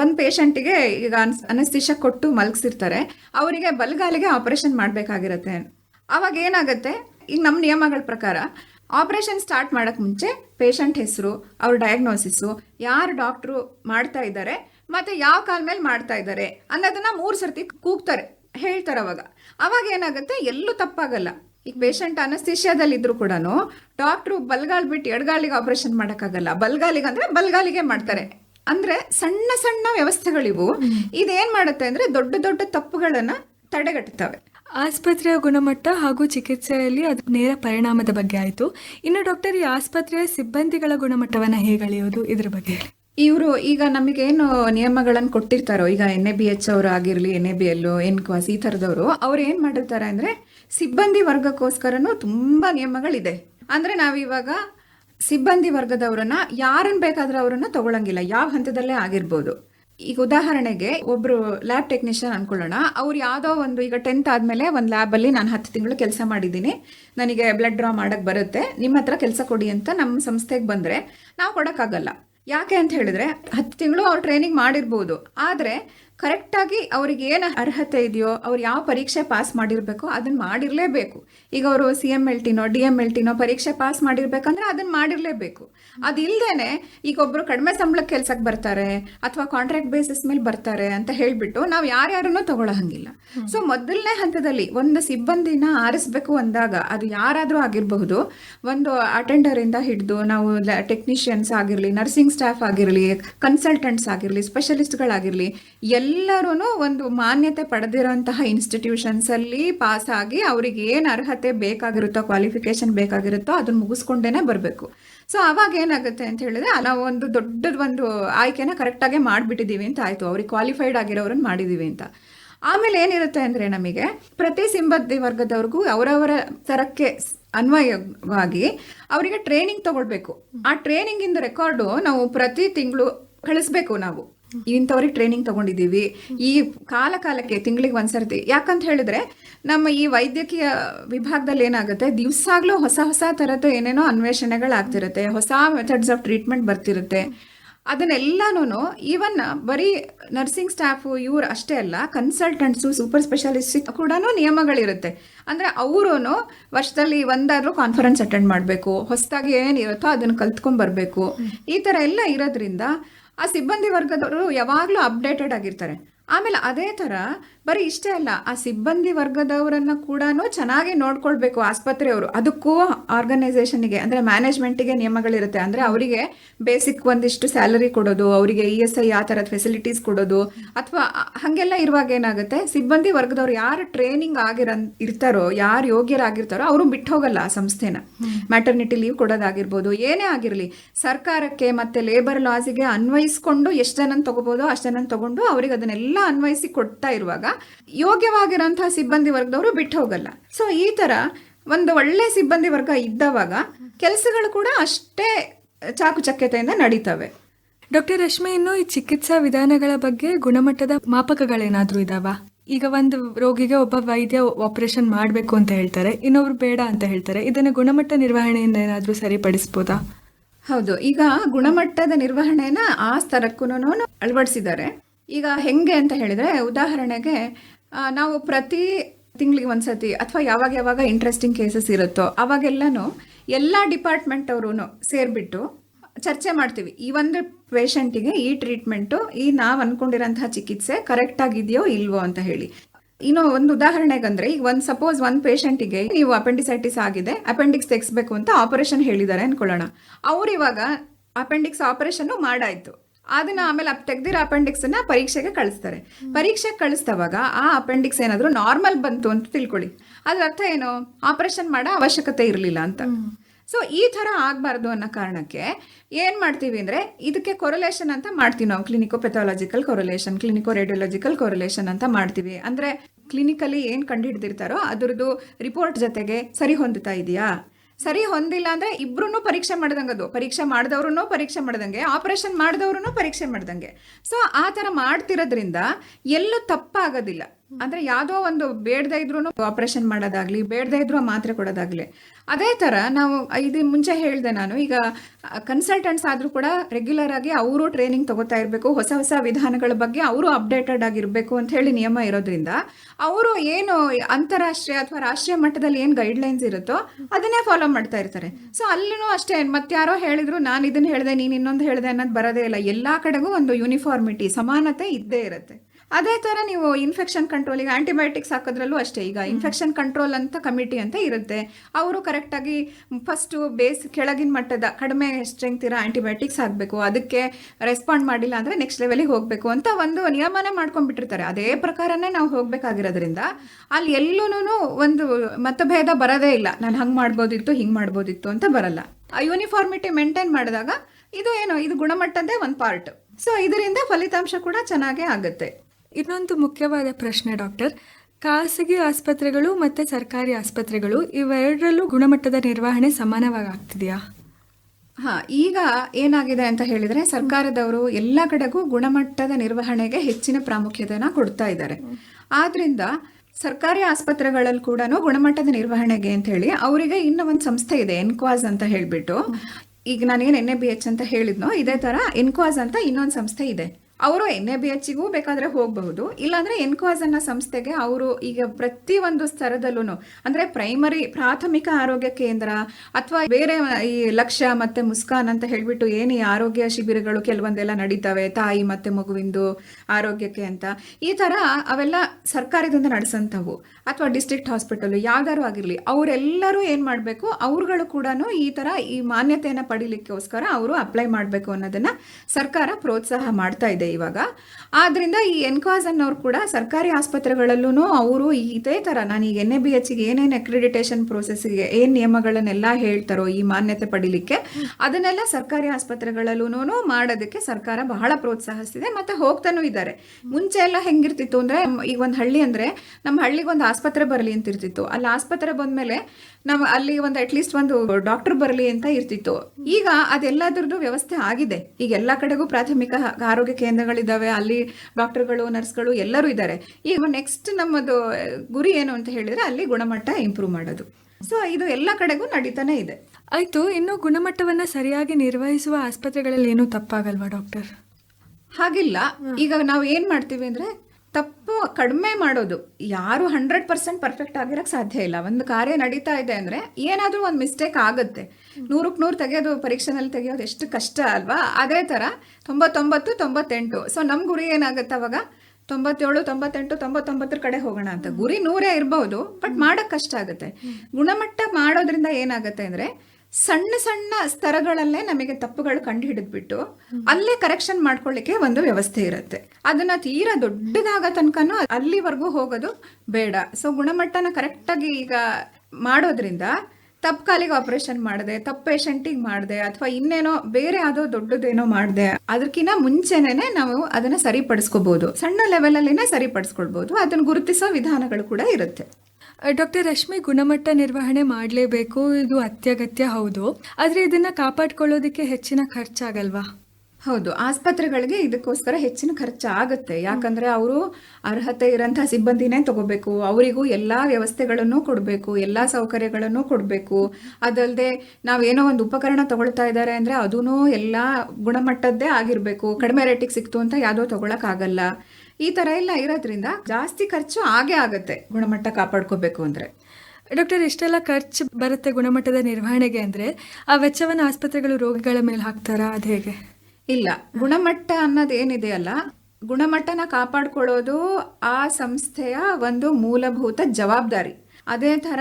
ಒಂದು ಪೇಷಂಟಿಗೆ ಈಗ ಅನಸ್ತಿಷ ಕೊಟ್ಟು ಮಲಗಿಸಿರ್ತಾರೆ. ಅವರಿಗೆ ಬಲಗಾಲಿಗೆ ಆಪರೇಷನ್ ಮಾಡಬೇಕಾಗಿರುತ್ತೆ. ಅವಾಗ ಏನಾಗುತ್ತೆ? ಈಗ ನಮ್ಮ ನಿಯಮಗಳ ಪ್ರಕಾರ ಆಪರೇಷನ್ ಸ್ಟಾರ್ಟ್ ಮಾಡೋಕ್ಕೆ ಮುಂಚೆ ಪೇಷಂಟ್ ಹೆಸರು, ಅವ್ರ ಡಯಾಗ್ನೋಸಿಸು ಯಾರು ಡಾಕ್ಟ್ರು ಮಾಡ್ತಾ ಇದ್ದಾರೆ ಮತ್ತು ಯಾವ ಕಾಲ ಮೇಲೆ ಮಾಡ್ತಾ ಇದ್ದಾರೆ ಅನ್ನೋದನ್ನು ಮೂರು ಸರ್ತಿ ಕೂಗ್ತಾರೆ, ಹೇಳ್ತಾರೆ ಅವಾಗ. ಅವಾಗ ಏನಾಗುತ್ತೆ? ಎಲ್ಲೂ ತಪ್ಪಾಗಲ್ಲ. ಈಗ ಪೇಷಂಟ್ ಅನಸ್ತಿಷ್ಯಾದಲ್ಲಿದ್ರು ಕೂಡ ಡಾಕ್ಟ್ರು ಬಲ್ಗಾಲ್ ಬಿಟ್ಟು ಎಡಗಾಲಿಗೆ ಆಪರೇಷನ್ ಮಾಡೋಕ್ಕಾಗಲ್ಲ. ಬಲ್ಗಾಲಿಗೆ ಅಂದ್ರೆ ಬಲ್ಗಾಲಿಗೆ ಮಾಡ್ತಾರೆ. ಅಂದ್ರೆ ಸಣ್ಣ ಸಣ್ಣ ವ್ಯವಸ್ಥೆಗಳಿವು. ಇದೇನ್ ಮಾಡುತ್ತೆ ಅಂದ್ರೆ ದೊಡ್ಡ ದೊಡ್ಡ ತಪ್ಪುಗಳನ್ನ ತಡೆಗಟ್ಟುತ್ತವೆ. ಆಸ್ಪತ್ರೆಯ ಗುಣಮಟ್ಟ ಹಾಗೂ ಚಿಕಿತ್ಸೆಯಲ್ಲಿ ಅದು ನೇರ ಪರಿಣಾಮದ ಬಗ್ಗೆ ಆಯಿತು. ಇನ್ನು ಡಾಕ್ಟರ್ ಈ ಆಸ್ಪತ್ರೆಯ ಸಿಬ್ಬಂದಿಗಳ ಗುಣಮಟ್ಟವನ್ನು ಹೇಗೆ ಅಳೆಯೋದು ಇದ್ರ ಬಗ್ಗೆ ಇವರು ಈಗ ನಮಗೇನು ನಿಯಮಗಳನ್ನು ಕೊಟ್ಟಿರ್ತಾರೋ, ಈಗ ಎನ್ ಎ ಬಿ ಎಚ್ ಅವರು ಆಗಿರಲಿ N A B L NQAS ಈ ಥರದವರು, ಅವ್ರು ಏನು ಮಾಡಿರ್ತಾರೆ ಅಂದರೆ ಸಿಬ್ಬಂದಿ ವರ್ಗಕ್ಕೋಸ್ಕರನೂ ತುಂಬ ನಿಯಮಗಳಿದೆ. ಅಂದರೆ ನಾವಿವಾಗ ಸಿಬ್ಬಂದಿ ವರ್ಗದವರನ್ನ ಯಾರನ್ನು ಬೇಕಾದ್ರೂ ಅವರನ್ನ ತಗೊಳಂಗಿಲ್ಲ, ಯಾವ ಹಂತದಲ್ಲೇ ಆಗಿರ್ಬೋದು. ಈಗ ಉದಾಹರಣೆಗೆ ಒಬ್ರು ಲ್ಯಾಬ್ ಟೆಕ್ನಿಷಿಯನ್ ಅನ್ಕೊಳ್ಳೋಣ. ಅವ್ರು ಯಾವುದೋ ಒಂದು, ಈಗ ಟೆಂತ್ ಆದಮೇಲೆ ಒಂದು ಲ್ಯಾಬಲ್ಲಿ ನಾನು ಹತ್ತು ತಿಂಗಳು ಕೆಲಸ ಮಾಡಿದ್ದೀನಿ. ನನಗೆ ಬ್ಲಡ್ ಡ್ರಾ ಮಾಡಕ್ಕೆ ಬರುತ್ತೆ. ನಿಮ್ಮ ಹತ್ರ ಕೆಲಸ ಕೊಡಿ ಅಂತ ನಮ್ಮ ಸಂಸ್ಥೆಗೆ ಬಂದರೆ ನಾವು ಕೊಡೋಕ್ಕಾಗಲ್ಲ. ಯಾಕೆ ಅಂತ ಹೇಳಿದ್ರೆ ಹತ್ತು ತಿಂಗಳು ಅವ್ರು ಟ್ರೈನಿಂಗ್ ಮಾಡಿರ್ಬೋದು. ಆದರೆ ಕರೆಕ್ಟಾಗಿ ಅವ್ರಿಗೆ ಏನು ಅರ್ಹತೆ ಇದೆಯೋ, ಅವ್ರು ಯಾವ ಪರೀಕ್ಷೆ ಪಾಸ್ ಮಾಡಿರಬೇಕೋ ಅದನ್ನು ಮಾಡಿರಲೇಬೇಕು. ಈಗ ಅವರು ಸಿ ಎಂ ಎಲ್ ಟಿನೋ ಡಿ ಎಂ ಎಲ್ ಟಿನೋ ಪರೀಕ್ಷೆ ಪಾಸ್ ಮಾಡಿರಬೇಕಂದ್ರೆ ಅದನ್ನು ಮಾಡಿರಲೇಬೇಕು. ಅದಿಲ್ದೇನೆ ಈಗ ಒಬ್ರು ಕಡಿಮೆ ಸಂಬಳಕ್ಕೆ ಕೆಲ್ಸಕ್ಕೆ ಬರ್ತಾರೆ ಅಥವಾ ಕಾಂಟ್ರಾಕ್ಟ್ ಬೇಸಿಸ್ ಮೇಲೆ ಬರ್ತಾರೆ ಅಂತ ಹೇಳ್ಬಿಟ್ಟು ನಾವು ಯಾರ್ಯಾರನ್ನೂ ತಗೊಳ್ಳೋ ಹಂಗಿಲ್ಲ. ಸೊ ಮೊದಲನೇ ಹಂತದಲ್ಲಿ ಒಂದು ಸಿಬ್ಬಂದಿನ ಆರಿಸ್ಬೇಕು ಅಂದಾಗ ಅದು ಯಾರಾದರೂ ಆಗಿರಬಹುದು. ಒಂದು ಅಟೆಂಡರ್ ಇಂದ ಹಿಡಿದು ನಾವು ಟೆಕ್ನಿಷಿಯನ್ಸ್ ಆಗಿರಲಿ ನರ್ಸಿಂಗ್ ಸ್ಟಾಫ್ ಆಗಿರಲಿ ಕನ್ಸಲ್ಟೆಂಟ್ಸ್ ಆಗಿರಲಿ ಸ್ಪೆಷಲಿಸ್ಟ್ಗಳಾಗಿರಲಿ ಎಲ್ಲರೂ ಒಂದು ಮಾನ್ಯತೆ ಪಡೆದಿರೋಂತಹ ಇನ್ಸ್ಟಿಟ್ಯೂಷನ್ಸ್ ಅಲ್ಲಿ ಪಾಸ್ ಆಗಿ ಅವರಿಗೆ ಏನು ಅರ್ಹತೆ ಬೇಕಾಗಿರುತ್ತೋ ಕ್ವಾಲಿಫಿಕೇಶನ್ ಬೇಕಾಗಿರುತ್ತೋ ಅದನ್ನ ಮುಗಿಸ್ಕೊಂಡೇನೆ ಬರಬೇಕು. ಸೊ ಅವಾಗ ಏನಾಗುತ್ತೆ ಅಂತ ಹೇಳಿದ್ರೆ ನಾವು ಒಂದು ದೊಡ್ಡದ ಒಂದು ಆಯ್ಕೆನ ಕರೆಕ್ಟಾಗೆ ಮಾಡಿಬಿಟ್ಟಿದ್ದೀವಿ ಅಂತ ಆಯ್ತು. ಅವ್ರಿಗೆ ಕ್ವಾಲಿಫೈಡ್ ಆಗಿರೋರನ್ನ ಮಾಡಿದ್ದೀವಿ ಅಂತ. ಆಮೇಲೆ ಏನಿರುತ್ತೆ ಅಂದ್ರೆ ನಮಗೆ, ಪ್ರತಿ ಸಿಂಬದಿ ವರ್ಗದವ್ರಿಗೂ ಅವರವರ ತರಕ್ಕೆ ಅನ್ವಯವಾಗಿ ಅವರಿಗೆ ಟ್ರೈನಿಂಗ್ ತಗೊಳ್ಬೇಕು. ಆ ಟ್ರೈನಿಂಗ್ ಇಂದ ರೆಕಾರ್ಡು ನಾವು ಪ್ರತಿ ತಿಂಗಳು ಕಳಿಸ್ಬೇಕು ನಾವು. ಇಂಥವ್ರಿಗೆ ಟ್ರೈನಿಂಗ್ ತಗೊಂಡಿದ್ದೀವಿ. ಈ ಕಾಲ ಕಾಲಕ್ಕೆ, ತಿಂಗಳಿಗೆ ಒಂದ್ಸರ್ತಿ. ಯಾಕಂತ ಹೇಳಿದ್ರೆ, ನಮ್ಮ ಈ ವೈದ್ಯಕೀಯ ವಿಭಾಗದಲ್ಲಿ ಏನಾಗುತ್ತೆ, ದಿವ್ಸಾಗ್ಲೂ ಹೊಸ ಹೊಸ ಥರದ್ದು ಏನೇನೋ ಅನ್ವೇಷಣೆಗಳಾಗ್ತಿರುತ್ತೆ, ಹೊಸ ಮೆಥಡ್ಸ್ ಆಫ್ ಟ್ರೀಟ್ಮೆಂಟ್ ಬರ್ತಿರುತ್ತೆ. ಅದನ್ನೆಲ್ಲನೂ ಈವನ್ ಬರೀ ನರ್ಸಿಂಗ್ ಸ್ಟಾಫು ಇವ್ರು ಅಷ್ಟೇ ಅಲ್ಲ ಕನ್ಸಲ್ಟೆಂಟ್ಸು ಸೂಪರ್ ಸ್ಪೆಷಾಲಿಸ್ಟ್ ಕೂಡ ನಿಯಮಗಳಿರುತ್ತೆ. ಅಂದರೆ ಅವರು ವರ್ಷದಲ್ಲಿ ಒಂದಾದರೂ ಕಾನ್ಫರೆನ್ಸ್ ಅಟೆಂಡ್ ಮಾಡಬೇಕು, ಹೊಸದಾಗಿ ಏನಿರುತ್ತೋ ಅದನ್ನು ಕಲ್ತ್ಕೊಂಡ್ ಬರಬೇಕು. ಈ ಥರ ಎಲ್ಲ ಇರೋದ್ರಿಂದ ಆ ಸಿಬ್ಬಂದಿ ವರ್ಗದವರು ಯಾವಾಗಲೂ ಅಪ್ಡೇಟೆಡ್ ಆಗಿರ್ತಾರೆ. ಆಮೇಲೆ ಅದೇ ಥರ ಬರೀ ಇಷ್ಟೇ ಅಲ್ಲ ಆ ಸಿಬ್ಬಂದಿ ವರ್ಗದವರನ್ನ ಕೂಡ ಚೆನ್ನಾಗಿ ನೋಡ್ಕೊಳ್ಬೇಕು ಆಸ್ಪತ್ರೆಯವರು. ಅದಕ್ಕೂ ಆರ್ಗನೈಸೇಷನ್ಗೆ ಅಂದರೆ ಮ್ಯಾನೇಜ್ಮೆಂಟಿಗೆ ನಿಯಮಗಳಿರುತ್ತೆ. ಅಂದರೆ ಅವರಿಗೆ ಬೇಸಿಕ್ ಒಂದಿಷ್ಟು ಸ್ಯಾಲರಿ ಕೊಡೋದು ಅವರಿಗೆ ಇ ಎಸ್ ಐ ಆ ಥರದ ಫೆಸಿಲಿಟೀಸ್ ಕೊಡೋದು. ಅಥವಾ ಹಾಗೆಲ್ಲ ಇರುವಾಗ ಏನಾಗುತ್ತೆ ಸಿಬ್ಬಂದಿ ವರ್ಗದವ್ರು ಯಾರು ಟ್ರೈನಿಂಗ್ ಆಗಿರ ಇರ್ತಾರೋ ಯಾರು ಯೋಗ್ಯರಾಗಿರ್ತಾರೋ ಅವರು ಬಿಟ್ಟು ಹೋಗಲ್ಲ ಆ ಸಂಸ್ಥೆನ. ಮ್ಯಾಟರ್ನಿಟಿ ಲೀವ್ ಕೊಡೋದಾಗಿರ್ಬೋದು ಏನೇ ಆಗಿರಲಿ ಸರ್ಕಾರಕ್ಕೆ ಮತ್ತೆ ಲೇಬರ್ ಲಾಸಿಗೆ ಅನ್ವಯಿಸ್ಕೊಂಡು ಎಷ್ಟು ಜನ ತಗೋಬೋದು ಅಷ್ಟು ಜನ ತಗೊಂಡು ಅವ್ರಿಗೆ ಅದನ್ನೆಲ್ಲ ಅನ್ವಯಿಸಿ ಕೊಡ್ತಾ ಇರುವಾಗ ಯೋಗ್ಯವಾಗಿರೋಂತಹ ಸಿಬ್ಬಂದಿ ವರ್ಗದವರು ಬಿಟ್ಟು ಹೋಗಲ್ಲ. ಸೊ ಈ ತರ ಒಂದು ಒಳ್ಳೆ ಸಿಬ್ಬಂದಿ ವರ್ಗ ಇದ್ದವಾಗ ಕೆಲಸಗಳು ಕೂಡ ಅಷ್ಟೇ ಚಾಕುಚಕ್ಯತೆಯಿಂದ ನಡೀತವೆ. ಡಾಕ್ಟರ್ ರಶ್ಮಿ ಇನ್ನು ಈ ಚಿಕಿತ್ಸಾ ವಿಧಾನಗಳ ಬಗ್ಗೆ ಗುಣಮಟ್ಟದ ಮಾಪಕಗಳೇನಾದ್ರೂ ಇದಾವ? ಈಗ ಒಂದು ರೋಗಿಗೆ ಒಬ್ಬ ವೈದ್ಯ ಆಪರೇಷನ್ ಮಾಡಬೇಕು ಅಂತ ಹೇಳ್ತಾರೆ ಇನ್ನೊಬ್ರು ಬೇಡ ಅಂತ ಹೇಳ್ತಾರೆ ಇದನ್ನ ಗುಣಮಟ್ಟ ನಿರ್ವಹಣೆಯಿಂದ ಏನಾದರೂ ಸರಿಪಡಿಸ್ಬೋದಾ? ಹೌದು ಈಗ ಗುಣಮಟ್ಟದ ನಿರ್ವಹಣೆನ ಆ ಸ್ತರಕ್ಕೂ ಅಳವಡಿಸಿದ್ದಾರೆ. ಈಗ ಹೆಂಗೆ ಅಂತ ಹೇಳಿದ್ರೆ, ಉದಾಹರಣೆಗೆ ನಾವು ಪ್ರತಿ ತಿಂಗಳಿಗೆ ಒಂದ್ಸತಿ ಅಥವಾ ಯಾವಾಗ ಯಾವಾಗ ಇಂಟ್ರೆಸ್ಟಿಂಗ್ ಕೇಸಸ್ ಇರುತ್ತೋ, ಅವಾಗೆಲ್ಲನೂ ಎಲ್ಲ ಡಿಪಾರ್ಟ್ಮೆಂಟ್ ಅವರು ಸೇರಿಬಿಟ್ಟು ಚರ್ಚೆ ಮಾಡ್ತೀವಿ. ಈ ಒಂದು ಪೇಷಂಟಿಗೆ ಈ ಟ್ರೀಟ್ಮೆಂಟು ಈ ನಾವು ಅಂದ್ಕೊಂಡಿರೋಂತಹ ಚಿಕಿತ್ಸೆ ಕರೆಕ್ಟ್ ಆಗಿದೆಯೋ ಇಲ್ವೋ ಅಂತ ಹೇಳಿ. ಇನ್ನು ಒಂದು ಉದಾಹರಣೆಗಂದ್ರೆ, ಈಗ ಒಂದು ಸಪೋಸ್ ಒಂದು ಪೇಷಂಟಿಗೆ ನೀವು ಅಪೆಂಡಿಸೈಟಿಸ್ ಆಗಿದೆ ಅಪೆಂಡಿಕ್ಸ್ ತೆಗೆಸ್ಬೇಕು ಅಂತ ಆಪರೇಷನ್ ಹೇಳಿದ್ದಾರೆ ಅನ್ಕೊಳ್ಳೋಣ. ಅವ್ರು ಇವಾಗ ಅಪೆಂಡಿಕ್ಸ್ ಆಪರೇಷನ್ ಮಾಡಾಯ್ತು. ಅದನ್ನ ಆಮೇಲೆ ಅಪ್ ತೆಗ್ದಿರೋ ಅಪೆಂಡಿಕ್ಸ್ ಅನ್ನ ಪರೀಕ್ಷೆಗೆ ಕಳಿಸ್ತಾರೆ. ಪರೀಕ್ಷೆಗೆ ಕಳಿಸ್ದವಾಗ ಆ ಅಪೆಂಡಿಕ್ಸ್ ಏನಾದ್ರು ನಾರ್ಮಲ್ ಬಂತು ಅಂತ ತಿಳ್ಕೊಳ್ಳಿ. ಅದ್ರ ಅರ್ಥ ಏನು? ಆಪರೇಷನ್ ಮಾಡೋ ಅವಶ್ಯಕತೆ ಇರಲಿಲ್ಲ ಅಂತ. ಸೊ ಈ ಥರ ಆಗಬಾರ್ದು ಅನ್ನೋ ಕಾರಣಕ್ಕೆ ಏನು ಮಾಡ್ತೀವಿ ಅಂದರೆ ಇದಕ್ಕೆ ಕೊರೊಲೇಷನ್ ಅಂತ ಮಾಡ್ತೀವಿ ನಾವು. ಕ್ಲಿನಿಕೋ ಪೆಥಾಲಜಿಕಲ್ ಕೊರೊಲೇಷನ್ ಕ್ಲಿನಿಕೋ ರೇಡಿಯೋಲಜಿಕಲ್ ಕೊರೊಲೇಷನ್ ಅಂತ ಮಾಡ್ತೀವಿ. ಅಂದರೆ ಕ್ಲಿನಿಕಲ್ಲಿ ಏನು ಕಂಡುಹಿಡ್ದಿರ್ತಾರೋ ಅದರದ್ದು ರಿಪೋರ್ಟ್ ಜೊತೆಗೆ ಸರಿ ಹೊಂದುತ್ತಾ ಇದೆಯಾ? ಸರಿ ಹೊಂದಿಲ್ಲ ಅಂದ್ರೆ ಇಬ್ರು ಪರೀಕ್ಷೆ ಮಾಡ್ದಂಗೆ ಅದು. ಪರೀಕ್ಷೆ ಮಾಡಿದವ್ರು ಪರೀಕ್ಷೆ ಮಾಡ್ದಂಗೆ ಆಪರೇಷನ್ ಮಾಡಿದವ್ರು ಪರೀಕ್ಷೆ ಮಾಡ್ದಂಗೆ. ಸೊ ಆ ಥರ ಮಾಡ್ತಿರೋದ್ರಿಂದ ಎಲ್ಲೂ ತಪ್ಪಾಗೋದಿಲ್ಲ. ಅಂದರೆ ಯಾವುದೋ ಒಂದು ಬೇಡದೇ ಇದ್ರೂ ಆಪರೇಷನ್ ಮಾಡೋದಾಗ್ಲಿ, ಬೇಡದೇ ಇದ್ರೂ ಮಾತ್ರೆ ಕೊಡೋದಾಗ್ಲಿ. ಅದೇ ತರ ನಾವು, ಇದು ಮುಂಚೆ ಹೇಳಿದೆ ನಾನು, ಈಗ ಕನ್ಸಲ್ಟೆಂಟ್ಸ್ ಆದ್ರೂ ಕೂಡ ರೆಗ್ಯುಲರ್ ಆಗಿ ಅವರು ಟ್ರೈನಿಂಗ್ ತಗೋತಾ ಇರಬೇಕು, ಹೊಸ ಹೊಸ ವಿಧಾನಗಳ ಬಗ್ಗೆ ಅವರು ಅಪ್ಡೇಟೆಡ್ ಆಗಿರಬೇಕು ಅಂತ ಹೇಳಿ ನಿಯಮ ಇರೋದ್ರಿಂದ, ಅವರು ಏನು ಅಂತಾರಾಷ್ಟ್ರೀಯ ಅಥವಾ ರಾಷ್ಟ್ರೀಯ ಮಟ್ಟದಲ್ಲಿ ಏನು ಗೈಡ್ಲೈನ್ಸ್ ಇರುತ್ತೋ ಅದನ್ನೇ ಫಾಲೋ ಮಾಡ್ತಾ ಇರ್ತಾರೆ. ಸೊ ಅಲ್ಲೂ ಅಷ್ಟೇ, ಮತ್ತಾರೋ ಹೇಳಿದ್ರು, ನಾನು ಇದನ್ನ ಹೇಳಿದೆ, ನೀನು ಇನ್ನೊಂದು ಹೇಳಿದೆ ಅನ್ನೋದು ಬರೋದೇ ಇಲ್ಲ. ಎಲ್ಲಾ ಕಡೆಗೂ ಒಂದು ಯೂನಿಫಾರ್ಮಿಟಿ ಸಮಾನತೆ ಇದ್ದೇ ಇರುತ್ತೆ. ಅದೇ ಥರ ನೀವು ಇನ್ಫೆಕ್ಷನ್ ಕಂಟ್ರೋಲಿಗೆ ಆಂಟಿಬಯೋಟಿಕ್ಸ್ ಹಾಕೋದ್ರಲ್ಲೂ ಅಷ್ಟೇ. ಈಗ ಇನ್ಫೆಕ್ಷನ್ ಕಂಟ್ರೋಲ್ ಅಂತ ಕಮಿಟಿ ಅಂತ ಇರುತ್ತೆ. ಅವರು ಕರೆಕ್ಟಾಗಿ ಫಸ್ಟು ಬೇಸ್ ಕೆಳಗಿನ ಮಟ್ಟದ ಕಡಿಮೆ ಸ್ಟ್ರೆಂತ್ ಇರೋ ಆಂಟಿಬಯೋಟಿಕ್ಸ್ ಹಾಕಬೇಕು. ಅದಕ್ಕೆ ರೆಸ್ಪಾಂಡ್ ಮಾಡಿಲ್ಲ ಅಂದರೆ ನೆಕ್ಸ್ಟ್ ಲೆವೆಲಿಗೆ ಹೋಗಬೇಕು ಅಂತ ಒಂದು ನಿಯಮನೇ ಮಾಡ್ಕೊಂಡ್ಬಿಟ್ಟಿರ್ತಾರೆ. ಅದೇ ಪ್ರಕಾರನೇ ನಾವು ಹೋಗಬೇಕಾಗಿರೋದ್ರಿಂದ ಅಲ್ಲಿ ಎಲ್ಲೂ ಒಂದು ಮತಭೇದ ಬರೋದೇ ಇಲ್ಲ. ನಾನು ಹಂಗೆ ಮಾಡ್ಬೋದಿತ್ತು ಹಿಂಗೆ ಮಾಡ್ಬೋದಿತ್ತು ಅಂತ ಬರಲ್ಲ. ಆ ಯೂನಿಫಾರ್ಮಿಟಿ ಮೇಂಟೈನ್ ಮಾಡಿದಾಗ ಇದು ಏನು ಇದು ಗುಣಮಟ್ಟದೇ ಒಂದು ಪಾರ್ಟ್ ಸೊ ಇದರಿಂದ ಫಲಿತಾಂಶ ಕೂಡ ಚೆನ್ನಾಗೇ ಆಗುತ್ತೆ. ಇನ್ನೊಂದು ಮುಖ್ಯವಾದ ಪ್ರಶ್ನೆ, ಡಾಕ್ಟರ್. ಖಾಸಗಿ ಆಸ್ಪತ್ರೆಗಳು ಮತ್ತು ಸರ್ಕಾರಿ ಆಸ್ಪತ್ರೆಗಳು ಇವೆರಡರಲ್ಲೂ ಗುಣಮಟ್ಟದ ನಿರ್ವಹಣೆ ಸಮಾನವಾಗಿ ಆಗ್ತಿದೆಯಾ ಹಾಂ, ಈಗ ಏನಾಗಿದೆ ಅಂತ ಹೇಳಿದರೆ ಸರ್ಕಾರದವರು ಎಲ್ಲ ಕಡೆಗೂ ಗುಣಮಟ್ಟದ ನಿರ್ವಹಣೆಗೆ ಹೆಚ್ಚಿನ ಪ್ರಾಮುಖ್ಯತೆನ ಕೊಡ್ತಾ ಇದ್ದಾರೆ. ಆದ್ದರಿಂದ ಸರ್ಕಾರಿ ಆಸ್ಪತ್ರೆಗಳಲ್ಲಿ ಕೂಡ ಗುಣಮಟ್ಟದ ನಿರ್ವಹಣೆಗೆ ಅಂತ ಹೇಳಿ ಅವರಿಗೆ ಇನ್ನೂ ಒಂದು ಸಂಸ್ಥೆ ಇದೆ, ಎನ್ಕ್ವಾಸ್ ಅಂತ ಹೇಳಿಬಿಟ್ಟು. ಈಗ ನಾನೇನು ಎನ್ ಎ ಬಿ ಎಚ್ ಅಂತ ಹೇಳಿದ್ನೋ, ಇದೇ ಥರ ಎನ್ಕ್ವಾಸ್ ಅಂತ ಇನ್ನೊಂದು ಸಂಸ್ಥೆ ಇದೆ. ಅವರು ಎನ್ ಎ ಬಿ ಎಚ್ಗೂ ಬೇಕಾದ್ರೆ ಹೋಗಬಹುದು. ಇಲ್ಲಾಂದ್ರೆ ಎನ್ಕ್ವಾಸ್ ಅನ್ನೋ ಸಂಸ್ಥೆಗೆ ಅವರು ಈಗ ಪ್ರತಿ ಒಂದು ಸ್ತರದಲ್ಲೂ ಅಂದ್ರೆ ಪ್ರೈಮರಿ, ಪ್ರಾಥಮಿಕ ಆರೋಗ್ಯ ಕೇಂದ್ರ ಅಥವಾ ಬೇರೆ ಈ ಲಕ್ಷ್ಯ ಮತ್ತೆ ಮುಸ್ಕಾನ್ ಅಂತ ಹೇಳ್ಬಿಟ್ಟು ಏನು ಆರೋಗ್ಯ ಶಿಬಿರಗಳು ಕೆಲವೊಂದೆಲ್ಲ ನಡೀತವೆ, ತಾಯಿ ಮತ್ತೆ ಮಗುವಿಂದು ಆರೋಗ್ಯಕ್ಕೆ ಅಂತ. ಈ ತರ ಅವೆಲ್ಲ ಸರ್ಕಾರದಿಂದ ನಡೆಸಂತವು ಅಥವಾ ಡಿಸ್ಟ್ರಿಕ್ಟ್ ಹಾಸ್ಪಿಟಲ್ ಯಾವ್ದಾರು ಆಗಿರಲಿ, ಅವರೆಲ್ಲರೂ ಏನು ಮಾಡಬೇಕು, ಅವ್ರುಗಳು ಕೂಡ ಈ ತರ ಈ ಮಾನ್ಯತೆಯನ್ನ ಪಡೀಲಿಕ್ಕೋಸ್ಕರ ಅವರು ಅಪ್ಲೈ ಮಾಡಬೇಕು ಅನ್ನೋದನ್ನ ಸರ್ಕಾರ ಪ್ರೋತ್ಸಾಹ ಮಾಡ್ತಾ ಇದೆ. ಇವಾಗ. ಆದ್ರಿಂದ ಈ ಎನ್ಕಾಸ್ ಅನ್ನೋರು ಕೂಡ ಸರ್ಕಾರಿ ಆಸ್ಪತ್ರೆಗಳಲ್ಲೂ ಅವರು ಇದೇ ತರ ನಾನು ಈಗ ಎನ್ ಎ ಬಿ ಎಚ್ಗೆ ಏನೇನು ಅಕ್ರಿಡಿಟೇಷನ್ ಪ್ರೋಸೆಸ್ಗೆ ಏನು ನಿಯಮಗಳನ್ನೆಲ್ಲ ಹೇಳ್ತಾರೋ ಈ ಮಾನ್ಯತೆ ಪಡಿಲಿಕ್ಕೆ, ಅದನ್ನೆಲ್ಲ ಸರ್ಕಾರಿ ಆಸ್ಪತ್ರೆಗಳಲ್ಲೂ ಮಾಡೋದಕ್ಕೆ ಸರ್ಕಾರ ಬಹಳ ಪ್ರೋತ್ಸಾಹಿಸ್ತಿದೆ. ಮತ್ತೆ ಹೋಗ್ತಾನೂ ಇದ್ದಾರೆ. ಮುಂಚೆ ಎಲ್ಲ ಹೆಂಗಿರ್ತಿತ್ತು ಅಂದ್ರೆ ಈಗ ಒಂದು ಹಳ್ಳಿ ಅಂದ್ರೆ ನಮ್ಮ ಹಳ್ಳಿಗೆ ಒಂದು ಆಸ್ಪತ್ರೆ ಬರಲಿ ಅಂತ ಇರ್ತಿತ್ತು ಅಲ್ಲಿ ಆಸ್ಪತ್ರೆ ಬಂದ್ಮೇಲೆ ನಾವು ಅಲ್ಲಿ ಒಂದು ಅಟ್ಲೀಸ್ಟ್ ಒಂದು ಡಾಕ್ಟರ್ ಬರಲಿ ಅಂತ ಇರ್ತಿತ್ತು. ಈಗ ಅದೆಲ್ಲದ್ರದ್ದು ವ್ಯವಸ್ಥೆ ಆಗಿದೆ. ಈಗ ಎಲ್ಲ ಕಡೆಗೂ ಪ್ರಾಥಮಿಕ ಆರೋಗ್ಯ ಕೇಂದ್ರಗಳು ಕೇಂದ್ರಗಳಿದ್ದಾವೆ. ಅಲ್ಲಿ ಡಾಕ್ಟರ್ಗಳು ನರ್ಸ್ಗಳು ಎಲ್ಲರೂ ಇದ್ದಾರೆ. ಈಗ ನೆಕ್ಸ್ಟ್ ನಮ್ಮದು ಗುರಿ ಏನು ಅಂತ ಹೇಳಿದ್ರೆ ಅಲ್ಲಿ ಗುಣಮಟ್ಟ ಇಂಪ್ರೂವ್ ಮಾಡೋದು. ಸೊ ಇದು ಎಲ್ಲ ಕಡೆಗೂ ನಡೀತಾನೆ ಇದೆ. ಆಯ್ತು ಇನ್ನು ಗುಣಮಟ್ಟವನ್ನ ಸರಿಯಾಗಿ ನಿರ್ವಹಿಸುವ ಆಸ್ಪತ್ರೆಗಳಲ್ಲಿ ಏನೂ ತಪ್ಪಾಗಲ್ವಾ ಡಾಕ್ಟರ್ ಹಾಗಿಲ್ಲ. ಈಗ ನಾವು ಏನ್ ಮಾಡ್ತೀವಿ ಅಂದ್ರೆ ತಪ್ಪು, ಕಡಿಮೆ ಮಾಡೋದು. ಯಾರು ಹಂಡ್ರೆಡ್ ಪರ್ಸೆಂಟ್ ಪರ್ಫೆಕ್ಟ್ ಆಗಿರೋಕ್ಕೆ ಸಾಧ್ಯ ಇಲ್ಲ. ಒಂದು ಕಾರ್ಯ ನಡೀತಾ ಇದೆ ಅಂದರೆ ಏನಾದರೂ ಒಂದು ಮಿಸ್ಟೇಕ್ ಆಗುತ್ತೆ. ನೂರಕ್ಕೆ ನೂರು ತೆಗೆಯೋದು, ಪರೀಕ್ಷೆನಲ್ಲಿ ತೆಗೆಯೋದು ಎಷ್ಟು ಕಷ್ಟ ಅಲ್ವಾ? ಅದೇ ಥರ ತೊಂಬತ್ತೊಂಬತ್ತು, ತೊಂಬತ್ತೆಂಟು. ಸೊ ನಮ್ಮ ಗುರಿ ಏನಾಗುತ್ತೆ ಅವಾಗ? ತೊಂಬತ್ತೇಳು, ತೊಂಬತ್ತೆಂಟು, ತೊಂಬತ್ತೊಂಬತ್ತರ ಕಡೆ ಹೋಗೋಣ ಅಂತ. ಗುರಿ ನೂರೇ ಇರ್ಬೋದು ಬಟ್ ಮಾಡೋಕ್ಕೆ ಕಷ್ಟ ಆಗುತ್ತೆ. ಗುಣಮಟ್ಟ ಮಾಡೋದ್ರಿಂದ ಏನಾಗುತ್ತೆ ಅಂದ್ರೆ ಸಣ್ಣ ಸಣ್ಣ ಸ್ತರಗಳಲ್ಲೇ ನಮಗೆ ತಪ್ಪುಗಳು ಕಂಡು ಹಿಡಿದ್ಬಿಟ್ಟು ಅಲ್ಲೇ ಕರೆಕ್ಷನ್ ಮಾಡ್ಕೊಳ್ಳಿಕ್ಕೆ ಒಂದು ವ್ಯವಸ್ಥೆ ಇರುತ್ತೆ. ಅದನ್ನ ತೀರಾ ದೊಡ್ಡದಾಗ ತನಕನೂ ಅಲ್ಲಿವರೆಗೂ ಹೋಗೋದು ಬೇಡ. ಸೊ ಗುಣಮಟ್ಟನ ಕರೆಕ್ಟಾಗಿ ಈಗ ಮಾಡೋದ್ರಿಂದ ತಪ್ಪು ಕಾಲಿಗೆ ಆಪರೇಷನ್ ಮಾಡಿದೆ ತಪ್ಪು ಪೇಷಂಟಿಗೆ ಮಾಡಿದೆ ಅಥವಾ ಇನ್ನೇನೋ ಬೇರೆ ಯಾವುದೋ ದೊಡ್ಡದೇನೋ ಮಾಡಿದೆ ಅದಕ್ಕಿಂತ ಮುಂಚೆನೇ ನಾವು ಅದನ್ನ ಸರಿಪಡಿಸ್ಕೋಬಹುದು ಸಣ್ಣ ಲೆವೆಲಲ್ಲಿನೇ ಸರಿಪಡಿಸ್ಕೊಳ್ಬಹುದು ಅದನ್ನು ಗುರುತಿಸೋ ವಿಧಾನಗಳು ಕೂಡ ಇರುತ್ತೆ. ಡಾಕ್ಟರ್ ರಶ್ಮಿ ಗುಣಮಟ್ಟ ನಿರ್ವಹಣೆ ಮಾಡಲೇಬೇಕು. ಇದು ಅತ್ಯಗತ್ಯ, ಹೌದು. ಆದರೆ ಇದನ್ನ ಕಾಪಾಡ್ಕೊಳ್ಳೋದಕ್ಕೆ ಹೆಚ್ಚಿನ ಖರ್ಚಾಗಲ್ವಾ? ಹೌದು. ಆಸ್ಪತ್ರೆಗಳಿಗೆ ಇದಕ್ಕೋಸ್ಕರ ಹೆಚ್ಚಿನ ಖರ್ಚು ಆಗುತ್ತೆ ಯಾಕಂದ್ರೆ ಅವರು ಅರ್ಹತೆ ಇರೋಂಥ ಸಿಬ್ಬಂದಿನೇ ತಗೋಬೇಕು. ಅವರಿಗೂ ಎಲ್ಲಾ ವ್ಯವಸ್ಥೆಗಳನ್ನು ಕೊಡಬೇಕು. ಎಲ್ಲಾ ಸೌಕರ್ಯಗಳನ್ನು ಕೊಡಬೇಕು. ಅದಲ್ಲದೆ ನಾವೇನೋ ಒಂದು ಉಪಕರಣ ತಗೊಳ್ತಾ ಇದ್ದಾರೆ ಅಂದ್ರೆ ಅದೂ ಎಲ್ಲಾ ಗುಣಮಟ್ಟದ್ದೇ ಆಗಿರ್ಬೇಕು. ಕಡಿಮೆ ರೇಟಿಗೆ ಸಿಕ್ತು ಅಂತ ಯಾವುದೋ ತಗೊಳಕ್ ಆಗಲ್ಲ. ಈ ತರ ಎಲ್ಲ ಇರೋದ್ರಿಂದ ಜಾಸ್ತಿ ಖರ್ಚು ಆಗೇ ಆಗುತ್ತೆ ಗುಣಮಟ್ಟ ಕಾಪಾಡ್ಕೋಬೇಕು ಅಂದ್ರೆ. ಡಾಕ್ಟರ್ ಇಷ್ಟೆಲ್ಲ ಖರ್ಚು ಬರುತ್ತೆ ಗುಣಮಟ್ಟದ ನಿರ್ವಹಣೆಗೆ ಅಂದ್ರೆ ಆ ವೆಚ್ಚವನ್ನು ಆಸ್ಪತ್ರೆಗಳು ರೋಗಿಗಳ ಮೇಲೆ ಹಾಕ್ತಾರಾ? ಅದು ಹೇಗೆ? ಇಲ್ಲ ಗುಣಮಟ್ಟ ಅನ್ನೋದು ಏನಿದೆಯಲ್ಲ ಗುಣಮಟ್ಟನ ಕಾಪಾಡ್ಕೊಳ್ಳೋದು ಆ ಸಂಸ್ಥೆಯ ಒಂದು ಮೂಲಭೂತ ಜವಾಬ್ದಾರಿ. ಅದೇ ಥರ